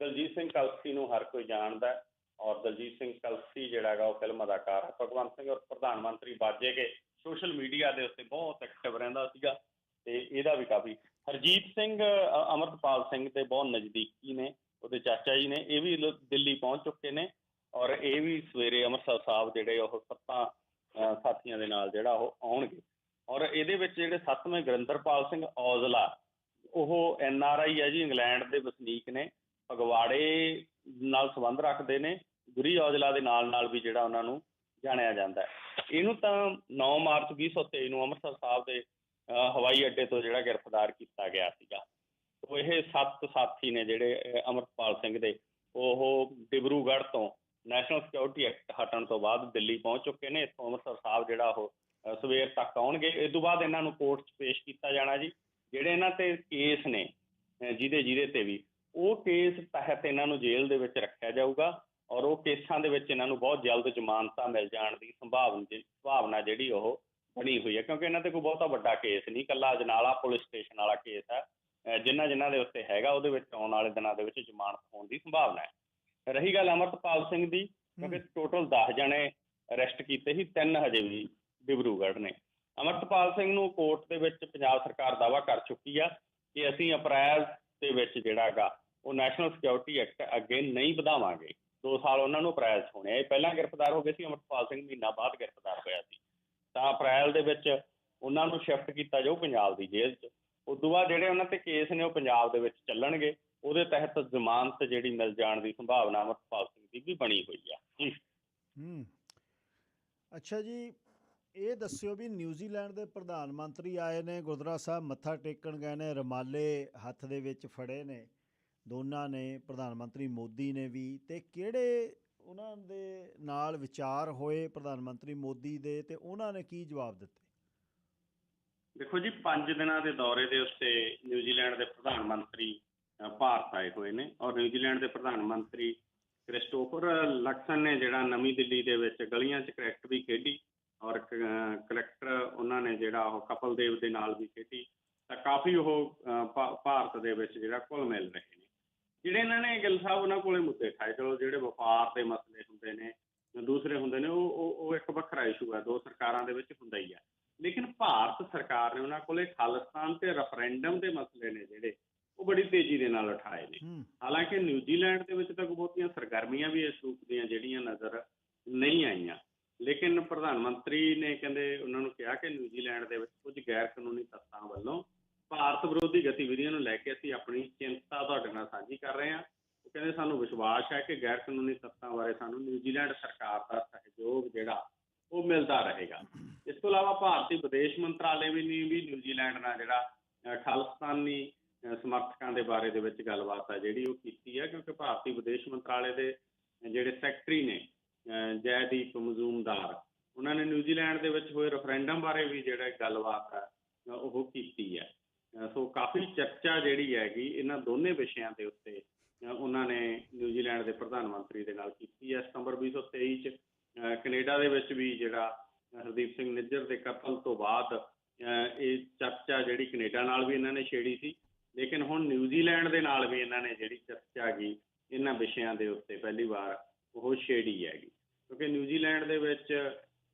ਦਲਜੀਤ ਸਿੰਘ ਕਲਸੀ ਨੂੰ ਹਰ ਕੋਈ ਜਾਣਦਾ ਔਰ ਦਲਜੀਤ ਸਿੰਘ ਕਲਸੀ ਜਿਹੜਾ ਹੈਗਾ ਉਹ ਫਿਲਮ ਅਦਾਕਾਰ ਹੈ। ਭਗਵੰਤ ਸਿੰਘ ਔਰ ਪ੍ਰਧਾਨ ਮੰਤਰੀ ਬਾਜੇ ਕੇ ਸੋਸ਼ਲ ਮੀਡੀਆ ਦੇ ਉੱਤੇ ਬਹੁਤ ਐਕਟਿਵ ਰਹਿੰਦਾ ਸੀਗਾ ਤੇ ਇਹਦਾ ਵੀ ਕਾਫੀ ਹਰਜੀਤ ਸਿੰਘ ਅ, ਅਮਰਤਪਾਲ ਸਿੰਘ ਦੇ ਬਹੁਤ ਨਜ਼ਦੀਕੀ ਨੇ ਉਹਦੇ ਚਾਚਾ ਜੀ ਨੇ ਇਹ ਵੀ ਦਿੱਲੀ ਪਹੁੰਚ ਚੁੱਕੇ ਨੇ ਔਰ ਇਹ ਵੀ ਸਵੇਰੇ ਅੰਮ੍ਰਿਤਸਰ ਸਾਹਿਬ ਜਿਹੜੇ ਉਹ ਸੱਤਾਂ ਸਾਥੀਆਂ ਦੇ ਨਾਲ ਜਿਹੜਾ ਉਹ ਆਉਣਗੇ ਔਰ ਇਹਦੇ ਵਿੱਚ ਜਿਹੜੇ ਸੱਤਵੇਂ ਗੁਰਿੰਦਰਪਾਲ ਸਿੰਘ ਔਜਲਾ ਉਹ ਐਨ ਆਰ ਆਈ ਹੈ ਜੀ ਇੰਗਲੈਂਡ ਦੇ ਵਸਨੀਕ ਨੇ ਫਗਵਾੜੇ ਨਾਲ ਸੰਬੰਧ ਰੱਖਦੇ ਨੇ ਗੁਰੀ ਔਜਲਾ ਦੇ ਨਾਲ ਨਾਲ ਵੀ ਜਿਹੜਾ ਉਹਨਾਂ ਨੂੰ ਜਾਣਿਆ ਜਾਂਦਾ ਹੈ। ਇਹਨੂੰ ਤਾਂ 9 ਮਾਰਚ 2023 ਨੂੰ ਅੰਮ੍ਰਿਤਸਰ ਸਾਹਿਬ ਦੇ ਹਵਾਈ ਅੱਡੇ ਤੋਂ ਜਿਹੜਾ ਗ੍ਰਿਫਤਾਰ ਕੀਤਾ ਗਿਆ ਸੀਗਾ। ਉਹ ਇਹ ਸੱਤ ਸਾਥੀ ਨੇ ਜਿਹੜੇ ਅ, ਸਿੰਘ ਦੇ ਉਹ ਡਿਬਰੂਗੜ੍ਹ ਤੋਂ ਨੈਸ਼ਨਲ ਸਿਕਿਉਰਿਟੀ ਐਕਟ ਹਟਣ ਤੋਂ ਬਾਅਦ ਦਿੱਲੀ ਪਹੁੰਚ ਚੁੱਕੇ ਨੇ। ਇੱਥੋਂ ਅੰਮ੍ਰਿਤਸਰ ਸਾਹਿਬ ਜਿਹੜਾ ਉਹ ਸਵੇਰ ਤੱਕ ਆਉਣਗੇ। ਇਸ ਤੋਂ ਬਾਅਦ ਇਹਨਾਂ ਨੂੰ ਕੋਰਟ 'ਚ ਪੇਸ਼ ਕੀਤਾ ਜਾਣਾ ਜੀ। ਜਿਹੜੇ ਇਹਨਾਂ ਤੇ ਕੇਸ ਨੇ ਜਿਹਦੇ ਜਿਹਦੇ ਤੇ ਵੀ ਉਹ ਕੇਸ ਤਹਿਤ ਇਹਨਾਂ ਨੂੰ ਜੇਲ੍ਹ ਦੇ ਵਿੱਚ ਰੱਖਿਆ ਜਾਊਗਾ। ਔਰ ਉਹ ਕੇਸਾਂ ਦੇ ਵਿੱਚ ਇਹਨਾਂ ਨੂੰ ਬਹੁਤ ਜਲਦ ਜ਼ਮਾਨਤਾਂ ਮਿਲ ਜਾਣ ਦੀ ਸੰਭਾਵਨਾ ਜਿਹੜੀ ਉਹ ਬਣੀ ਹੋਈ ਹੈ ਕਿਉਂਕਿ ਇਹਨਾਂ ਤੇ ਕੋਈ ਬਹੁਤਾ ਵੱਡਾ ਕੇਸ ਨਹੀਂ ਕੱਲਾ ਅਜਨਾਲਾ ਪੁਲਿਸ ਸਟੇਸ਼ਨ ਵਾਲਾ ਕੇਸ ਹੈ ਜਿਨ੍ਹਾਂ ਜਿਨ੍ਹਾਂ ਦੇ ਉੱਤੇ ਹੈਗਾ ਉਹਦੇ ਵਿੱਚ ਆਉਣ ਵਾਲੇ ਦਿਨਾਂ ਦੇ ਵਿੱਚ ਜ਼ਮਾਨਤ ਹੋਣ ਦੀ ਸੰਭਾਵਨਾ ਹੈ। ਰਹੀ ਗੱਲ ਅਮਰਤਪਾਲ ਸਿੰਘ ਦੀ ਕਿਉਂਕਿ ਟੋਟਲ 10 ਜਣੇ ਅਰੈਸਟ ਕੀਤੇ ਸੀ ਤਿੰਨ ਹਜੇ ਵੀ ਡਿਬਰੂਗੜ੍ਹ ਨੇ। ਅਮਰਤਪਾਲ ਸਿੰਘ ਨੂੰ ਕੋਰਟ ਦੇ ਵਿੱਚ ਪੰਜਾਬ ਸਰਕਾਰ ਦਾਵਾ ਕਰ ਚੁੱਕੀ ਆ ਕਿ ਅਸੀਂ ਅਪ੍ਰੈਲ ਦੇ ਵਿੱਚ ਜਿਹੜਾ ਹੈਗਾ ਉਹ ਨੈਸ਼ਨਲ ਸਿਕਿਉਰਿਟੀ ਐਕਟ ਅੱਗੇ ਨਹੀਂ ਵਧਾਵਾਂਗੇ। 2 ਸਾਲ ਉਹਨਾਂ ਨੂੰ ਅਪ੍ਰੈਲ 'ਚ ਹੋਣੇ ਇਹ ਪਹਿਲਾਂ ਗ੍ਰਿਫਤਾਰ ਹੋ ਗਏ ਸੀ ਅਮਰਤਪਾਲ ਸਿੰਘ ਮਹੀਨਾ ਬਾਅਦ ਗ੍ਰਿਫਤਾਰ ਹੋਇਆ ਸੀ। ਤਾਂ ਅਪ੍ਰੈਲ ਦੇ ਵਿੱਚ ਉਹਨਾਂ ਨੂੰ ਸ਼ਿਫਟ ਕੀਤਾ ਜਾਊ ਪੰਜਾਬ ਦੀ ਜੇਲ੍ਹ 'ਚ। ਉਸ ਤੋਂ ਬਾਅਦ ਜਿਹੜੇ ਉਹਨਾਂ ਤੇ ਕੇਸ ਨੇ, ਉਹ ਪੰਜਾਬ ਦੇ ਵਿੱਚ ਚੱਲਣਗੇ। ਉਹਦੇ ਤਹਿਤ ਜ਼ਮਾਨਤ ਜਿਹੜੀ ਮਿਲ ਜਾਣ ਦੀ ਸੰਭਾਵਨਾ ਅਮਰਤਪਾਲ ਸਿੰਘ ਦੀ ਵੀ ਬਣੀ ਹੋਈ ਆ। ਜੀ। ਹੂੰ। ਅੱਛਾ ਜੀ, ਇਹ ਦੱਸਿਓ ਵੀ ਨਿਊਜ਼ੀਲੈਂਡ ਦੇ ਪ੍ਰਧਾਨ ਮੰਤਰੀ ਆਏ ਨੇ, ਗੁਰਦੁਆਰਾ ਸਾਹਿਬ ਮੱਥਾ ਟੇਕਣ ਗਏ ਨੇ, ਰਮਾਲੇ ਹੱਥ ਦੇ ਵਿੱਚ ਫੜੇ ਨੇ। ਦੋਨਾਂ ਨੇ, ਪ੍ਰਧਾਨ ਮੰਤਰੀ ਮੋਦੀ ਨੇ ਵੀ, ਤੇ ਕਿਹੜੇ ਉਹਨਾਂ ਦੇ ਨਾਲ ਵਿਚਾਰ ਹੋਏ ਪ੍ਰਧਾਨ ਮੰਤਰੀ ਮੋਦੀ ਦੇ, ਤੇ ਉਹਨਾਂ ਨੇ ਕੀ ਜਵਾਬ ਦਿੱਤੇ? ਦੇਖੋ ਜੀ 5 ਦਿਨਾਂ ਦੇ ਦੌਰੇ ਦੇ ਉੱਤੇ ਨਿਊਜ਼ੀਲੈਂਡ ਦੇ ਪ੍ਰਧਾਨ ਮੰਤਰੀ ਭਾਰਤ ਆਏ ਹੋਏ ਨੇ ਔਰ ਨਿਊਜ਼ੀਲੈਂਡ ਦੇ ਪ੍ਰਧਾਨ ਮੰਤਰੀ ਕ੍ਰਿਸਟੋਫਰ ਲਕਸਨ ਨੇ ਜਿਹੜਾ ਨਵੀਂ ਦਿੱਲੀ ਦੇ ਵਿੱਚ ਗਲੀਆਂ 'ਚ ਕ੍ਰਿਕਟ ਵੀ ਖੇਡੀ ਔਰ ਕਲੈਕਟਰ ਉਹਨਾਂ ਨੇ ਜਿਹੜਾ ਉਹ ਕਪਲ ਦੇਵ ਦੇ ਨਾਲ ਵੀ ਖੇਡੀ, ਤਾਂ ਕਾਫੀ ਉਹ ਭਾਰਤ ਦੇ ਵਿੱਚ ਜਿਹੜਾ ਘੁਲ ਮਿਲ ਰਹੇ ਨੇ। ਜਿਹੜੇ ਇਹਨਾਂ ਨੇ ਗਿੱਲ ਸਾਹਿਬ ਉਹਨਾਂ ਕੋਲੇ ਮੁੱਦੇ ਠਾਏ ਚਲੋ ਜਿਹੜੇ ਵਪਾਰ ਦੇ ਮਸਲੇ ਹੁੰਦੇ ਨੇ ਜਾਂ ਦੂਸਰੇ ਹੁੰਦੇ ਨੇ ਉਹ ਉਹ ਇੱਕ ਵੱਖਰਾ ਇਸ਼ੂ ਹੈ ਦੋ ਸਰਕਾਰਾਂ ਦੇ ਵਿੱਚ ਹੁੰਦਾ ਹੀ ਹੈ। ਲੇਕਿਨ ਭਾਰਤ ਸਰਕਾਰ ਨੇ ਉਹਨਾਂ ਕੋਲੇ ਖਾਲਿਸਤਾਨ ਤੇ ਰੈਫਰੈਂਡਮ ਦੇ ਮਸਲੇ ਨੇ ਜਿਹੜੇ ਉਹ ਬੜੀ ਤੇਜ਼ੀ ਦੇ ਨਾਲ ਉਠਾਏ ਨੇ। ਹਾਲਾਂਕਿ ਨਿਊਜ਼ੀਲੈਂਡ ਦੇ ਵਿੱਚ ਤਾਂ ਬਹੁਤੀਆਂ ਸਰਗਰਮੀਆਂ ਵੀ ਇਸ ਰੂਪ ਦੀਆਂ ਜਿਹੜੀਆਂ ਨਜ਼ਰ ਨਹੀਂ ਆਈਆਂ। ਲੇਕਿਨ ਪ੍ਰਧਾਨ ਮੰਤਰੀ ਨੇ ਕਹਿੰਦੇ ਉਹਨਾਂ ਨੂੰ ਕਿਹਾ ਕਿ ਨਿਊਜ਼ੀਲੈਂਡ ਦੇ ਵਿੱਚ ਕੁਝ ਗੈਰ ਕਾਨੂੰਨੀ ਤੱਤਾਂ ਵੱਲੋਂ ਭਾਰਤ ਵਿਰੋਧੀ ਗਤੀਵਿਧੀਆਂ ਨੂੰ ਲੈ ਕੇ ਅਸੀਂ ਆਪਣੀ ਚਿੰਤਾ ਤੁਹਾਡੇ ਨਾਲ ਸਾਂਝੀ ਕਰ ਰਹੇ ਹਾਂ। ਉਹ ਕਹਿੰਦੇ ਸਾਨੂੰ ਵਿਸ਼ਵਾਸ ਹੈ ਕਿ ਗੈਰ ਕਾਨੂੰਨੀ ਤੱਤਾਂ ਬਾਰੇ ਸਾਨੂੰ ਨਿਊਜ਼ੀਲੈਂਡ ਸਰਕਾਰ ਦਾ ਸਹਿਯੋਗ ਜਿਹੜਾ ਉਹ ਮਿਲਦਾ ਰਹੇਗਾ। ਇਸ ਤੋਂ ਇਲਾਵਾ ਭਾਰਤੀ ਵਿਦੇਸ਼ ਮੰਤਰਾਲੇ ਵੀ ਨੇ ਵੀ ਨਿਊਜ਼ੀਲੈਂਡ ਨਾਲ ਜਿਹੜਾ ਅਹ, ਖਾਲਿਸਤਾਨੀ ਸਮਰਥਕਾਂ ਦੇ ਬਾਰੇ ਦੇ ਵਿੱਚ ਗੱਲਬਾਤ ਆ ਜਿਹੜੀ ਉਹ ਕੀਤੀ ਹੈ ਕਿਉਂਕਿ ਭਾਰਤੀ ਵਿਦੇਸ਼ ਮੰਤਰਾਲੇ ਦੇ ਜਿਹੜੇ ਸੈਕਟਰੀ ਨੇ ਅਹ, ਜੈਦੀਪ ਮਜ਼ੂਮਦਾਰ ਉਹਨਾਂ ਨੇ ਨਿਊਜ਼ੀਲੈਂਡ ਦੇ ਵਿੱਚ ਹੋਏ ਰੈਫਰੈਂਡਮ ਬਾਰੇ ਵੀ ਜਿਹੜਾ ਗੱਲਬਾਤ ਹੈ ਉਹ ਕੀਤੀ ਹੈ। ਸੋ ਕਾਫੀ ਚਰਚਾ ਜਿਹੜੀ ਹੈਗੀ ਇਹਨਾਂ ਦੋਨੇ ਵਿਸ਼ਿਆਂ ਦੇ ਉੱਤੇ ਉਹਨਾਂ ਨੇ ਨਿਊਜ਼ੀਲੈਂਡ ਦੇ ਪ੍ਰਧਾਨ ਮੰਤਰੀ ਦੇ ਨਾਲ ਕੀਤੀ ਹੈ ਸਤੰਬਰ 2023 ਚ। ਅਹ, ਕੈਨੇਡਾ ਦੇ ਵਿੱਚ ਵੀ ਜਿਹੜਾ ਹਰਦੀਪ ਸਿੰਘ ਨਿੱਜਰ ਦੇ ਕਤਲ ਤੋਂ ਬਾਅਦ ਇਹ ਚਰਚਾ ਜਿਹੜੀ ਕੈਨੇਡਾ ਨਾਲ ਵੀ ਇਹਨਾਂ ਨੇ ਛੇੜੀ ਸੀ। ਲੇਕਿਨ ਹੁਣ ਨਿਊਜ਼ੀਲੈਂਡ ਦੇ ਨਾਲ ਵੀ ਇਹਨਾਂ ਨੇ ਜਿਹੜੀ ਚਰਚਾ ਗਈ ਇਹਨਾਂ ਵਿਸ਼ਿਆਂ ਦੇ ਉੱਤੇ ਪਹਿਲੀ ਵਾਰ ਉਹ ਛੇੜੀ ਹੈਗੀ। ਕਿਉਂਕਿ ਨਿਊਜ਼ੀਲੈਂਡ ਦੇ ਵਿੱਚ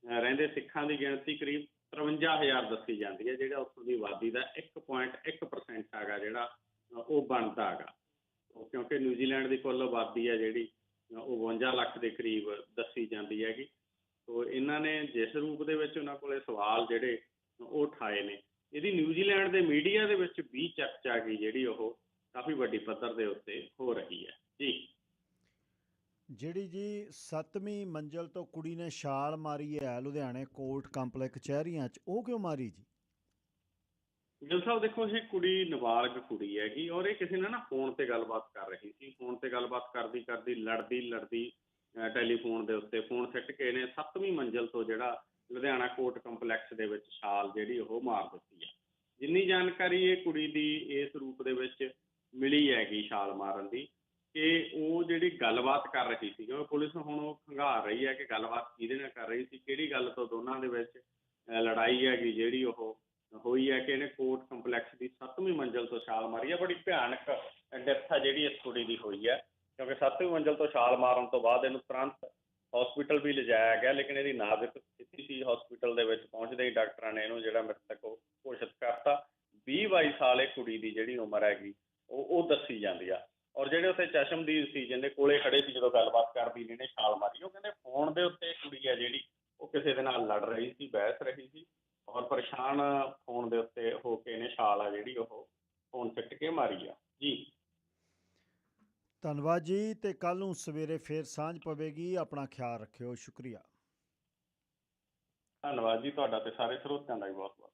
ਰਹਿੰਦੇ ਸਿੱਖਾਂ ਦੀ ਗਿਣਤੀ ਕਰੀਬ 53000 ਦੱਸੀ ਜਾਂਦੀ ਹੈ, ਜਿਹੜਾ ਉੱਥੋਂ ਦੀ ਆਬਾਦੀ ਦਾ 1.1% ਹੈਗਾ ਜਿਹੜਾ ਉਹ ਬਣਦਾ ਹੈਗਾ। ਉਹ ਕਿਉਂਕਿ ਨਿਊਜ਼ੀਲੈਂਡ ਦੀ ਕੁੱਲ ਆਬਾਦੀ ਹੈ ਜਿਹੜੀ ਉਹ 52 ਲੱਖ ਦੇ ਕਰੀਬ ਦੱਸੀ ਜਾਂਦੀ ਹੈਗੀ। ਸੋ ਇਹਨਾਂ ਨੇ ਜਿਸ ਰੂਪ ਦੇ ਵਿੱਚ ਉਹਨਾਂ ਕੋਲੇ ਸਵਾਲ ਜਿਹੜੇ, ਉਹ ਉਠਾਏ ਨੇ। ਇਹਦੀ ਨਿਊਜ਼ੀਲੈਂਡ ਦੇ ਮੀਡੀਆ ਦੇ ਵਿੱਚ ਵੀ ਚਰਚਾ ਗਈ ਜਿਹੜੀ ਉਹ ਕਾਫੀ ਵੱਡੀ ਪੱਧਰ ਦੇ ਉੱਤੇ ਹੋ ਰਹੀ ਹੈ। ਜੀ। ਜਿਹੜੀ ਜੀ 7ਵੀਂ ਮੰਜ਼ਲ ਤੋਂ ਕੁੜੀ ਨੇ ਛਾਲ ਮਾਰੀ ਹੈ ਲੁਧਿਆਣੇ ਕੋਰਟ ਕੰਪਲੈਕਸ ਕਚਹਿਰੀਆਂ 'ਚ, ਉਹ ਕਿਉਂ ਮਾਰੀ ਜੀ? ਗਿਲ ਸਾਹਿਬ, ਦੇਖੋ ਇਹ ਕੁੜੀ ਨਾਬਾਲਗ ਕੁੜੀ ਹੈਗੀ ਔਰ ਇਹ ਕਿਸੇ ਨਾਲ ਨਾ ਫੋਨ ਤੇ ਗੱਲਬਾਤ ਕਰ ਰਹੀ ਸੀ। ਫੋਨ ਤੇ ਗੱਲਬਾਤ ਕਰਦੀ ਕਰਦੀ ਲੜਦੀ ਲੜਦੀ ਟੈਲੀਫੋਨ ਦੇ ਉੱਤੇ ਫੋਨ ਸਿੱਟ ਕੇ ਇਹਨੇ 7ਵੀਂ ਮੰਜ਼ਲ ਤੋਂ ਜਿਹੜਾ ਲੁਧਿਆਣਾ ਕੋਰਟ ਕੰਪਲੈਕਸ ਦੇ ਵਿੱਚ ਛਾਲ ਜਿਹੜੀ ਉਹ ਮਾਰ ਦਿੱਤੀ ਹੈ ਜਿੰਨੀ ਜਾਣਕਾਰੀ ਇਹ ਕੁੜੀ ਦੀ ਇਸ ਰੂਪ ਦੇ ਵਿੱਚ ਮਿਲੀ ਹੈਗੀ ਛਾਲ ਮਾਰਨ ਦੀ ਕਿ ਉਹ ਜਿਹੜੀ ਗੱਲਬਾਤ ਕਰ ਰਹੀ ਸੀ, ਕਿਉਂਕਿ ਪੁਲਿਸ ਹੁਣ ਉਹ ਖੰਗਾਰ ਰਹੀ ਹੈ ਕਿ ਗੱਲਬਾਤ ਕਿਹਦੇ ਨਾਲ ਕਰ ਰਹੀ ਸੀ, ਕਿਹੜੀ ਗੱਲ ਤੋਂ ਦੋਨਾਂ ਦੇ ਵਿੱਚ ਲੜਾਈ ਹੈਗੀ ਜਿਹੜੀ ਉਹ ਹੋਈ ਹੈ ਕਿ ਇਹਨੇ ਕੋਰਟ ਕੰਪਲੈਕਸ ਦੀ 7ਵੀਂ ਮੰਜ਼ਲ ਤੋਂ ਛਾਲ ਮਾਰੀ ਹੈ, ਬੜੀ ਭਿਆਨਕ ਡੈਥ ਆ ਜਿਹੜੀ ਇਸ ਕੁੜੀ ਦੀ ਹੋਈ ਹੈ, ਕਿਉਂਕਿ 7ਵੀਂ ਮੰਜ਼ਲ ਤੋਂ ਛਾਲ ਮਾਰਨ ਤੋਂ ਬਾਅਦ ਇਹਨੂੰ ਤੁਰੰਤ ਹਸਪੀਟਲ ਵੀ ਲਿਜਾਇਆ ਗਿਆ, ਲੇਕਿਨ ਇਹਦੀ ਨਾਜ਼ੁਕ ਸਥਿਤੀ ਸੀ ਹਸਪੀਟਲ ਦੇ ਵਿੱਚ ਪਹੁੰਚਦੇ ਹੀ ਡਾਕਟਰਾਂ ਨੇ ਇਹਨੂੰ ਜਿਹੜਾ ਮ੍ਰਿਤਕ ਉਹ ਘੋਸ਼ਿਤ ਕਰਤਾ। 20 22 ਸਾਲ ਇਹ ਕੁੜੀ ਦੀ ਜਿਹੜੀ ਉਮਰ ਹੈਗੀ, ਉਹ ਉਹ ਦੱਸੀ ਜਾਂਦੀ ਆ। ਔਰ ਜਿਹੜੇ ਉੱਥੇ ਚਸ਼ਮਦੀਦ ਸੀ ਜਿਹਦੇ ਕੋਲੇ ਖੜੇ ਸੀ ਜਦੋਂ ਗੱਲਬਾਤ ਕਰਦੀ ਨੇ ਛਾਲ ਮਾਰੀ। ਉਹ ਕਹਿੰਦੇ ਫੋਨ ਦੇ ਉੱਤੇ ਕੁੜੀ ਆ ਜਿਹੜੀ ਉਹ ਕਿਸੇ ਦੇ ਨਾਲ ਲੜ ਰਹੀ ਸੀ ਬਹਿਸ ਰਹੀ ਸੀ ਔਰ ਪਰੇਸ਼ਾਨ ਫੋਨ ਦੇ ਉੱਤੇ ਹੋ ਕੇ ਇਹਨੇ ਛਾਲ ਆ ਜਿਹੜੀ ਉਹ ਫੋਨ ਸਿੱਟ ਕੇ ਮਾਰੀ ਆ। ਜੀ। ਧੰਨਵਾਦ ਜੀ ਤੇ ਕੱਲ ਨੂੰ ਸਵੇਰੇ ਫੇਰ ਸਾਂਝ ਪਵੇਗੀ। ਆਪਣਾ ਖਿਆਲ ਰੱਖਿਓ। ਸ਼ੁਕਰੀਆ। ਧੰਨਵਾਦ ਜੀ ਤੁਹਾਡਾ ਤੇ ਸਾਰੇ ਸਰੋਤਿਆਂ ਦਾ ਵੀ ਬਹੁਤ ਬਹੁਤ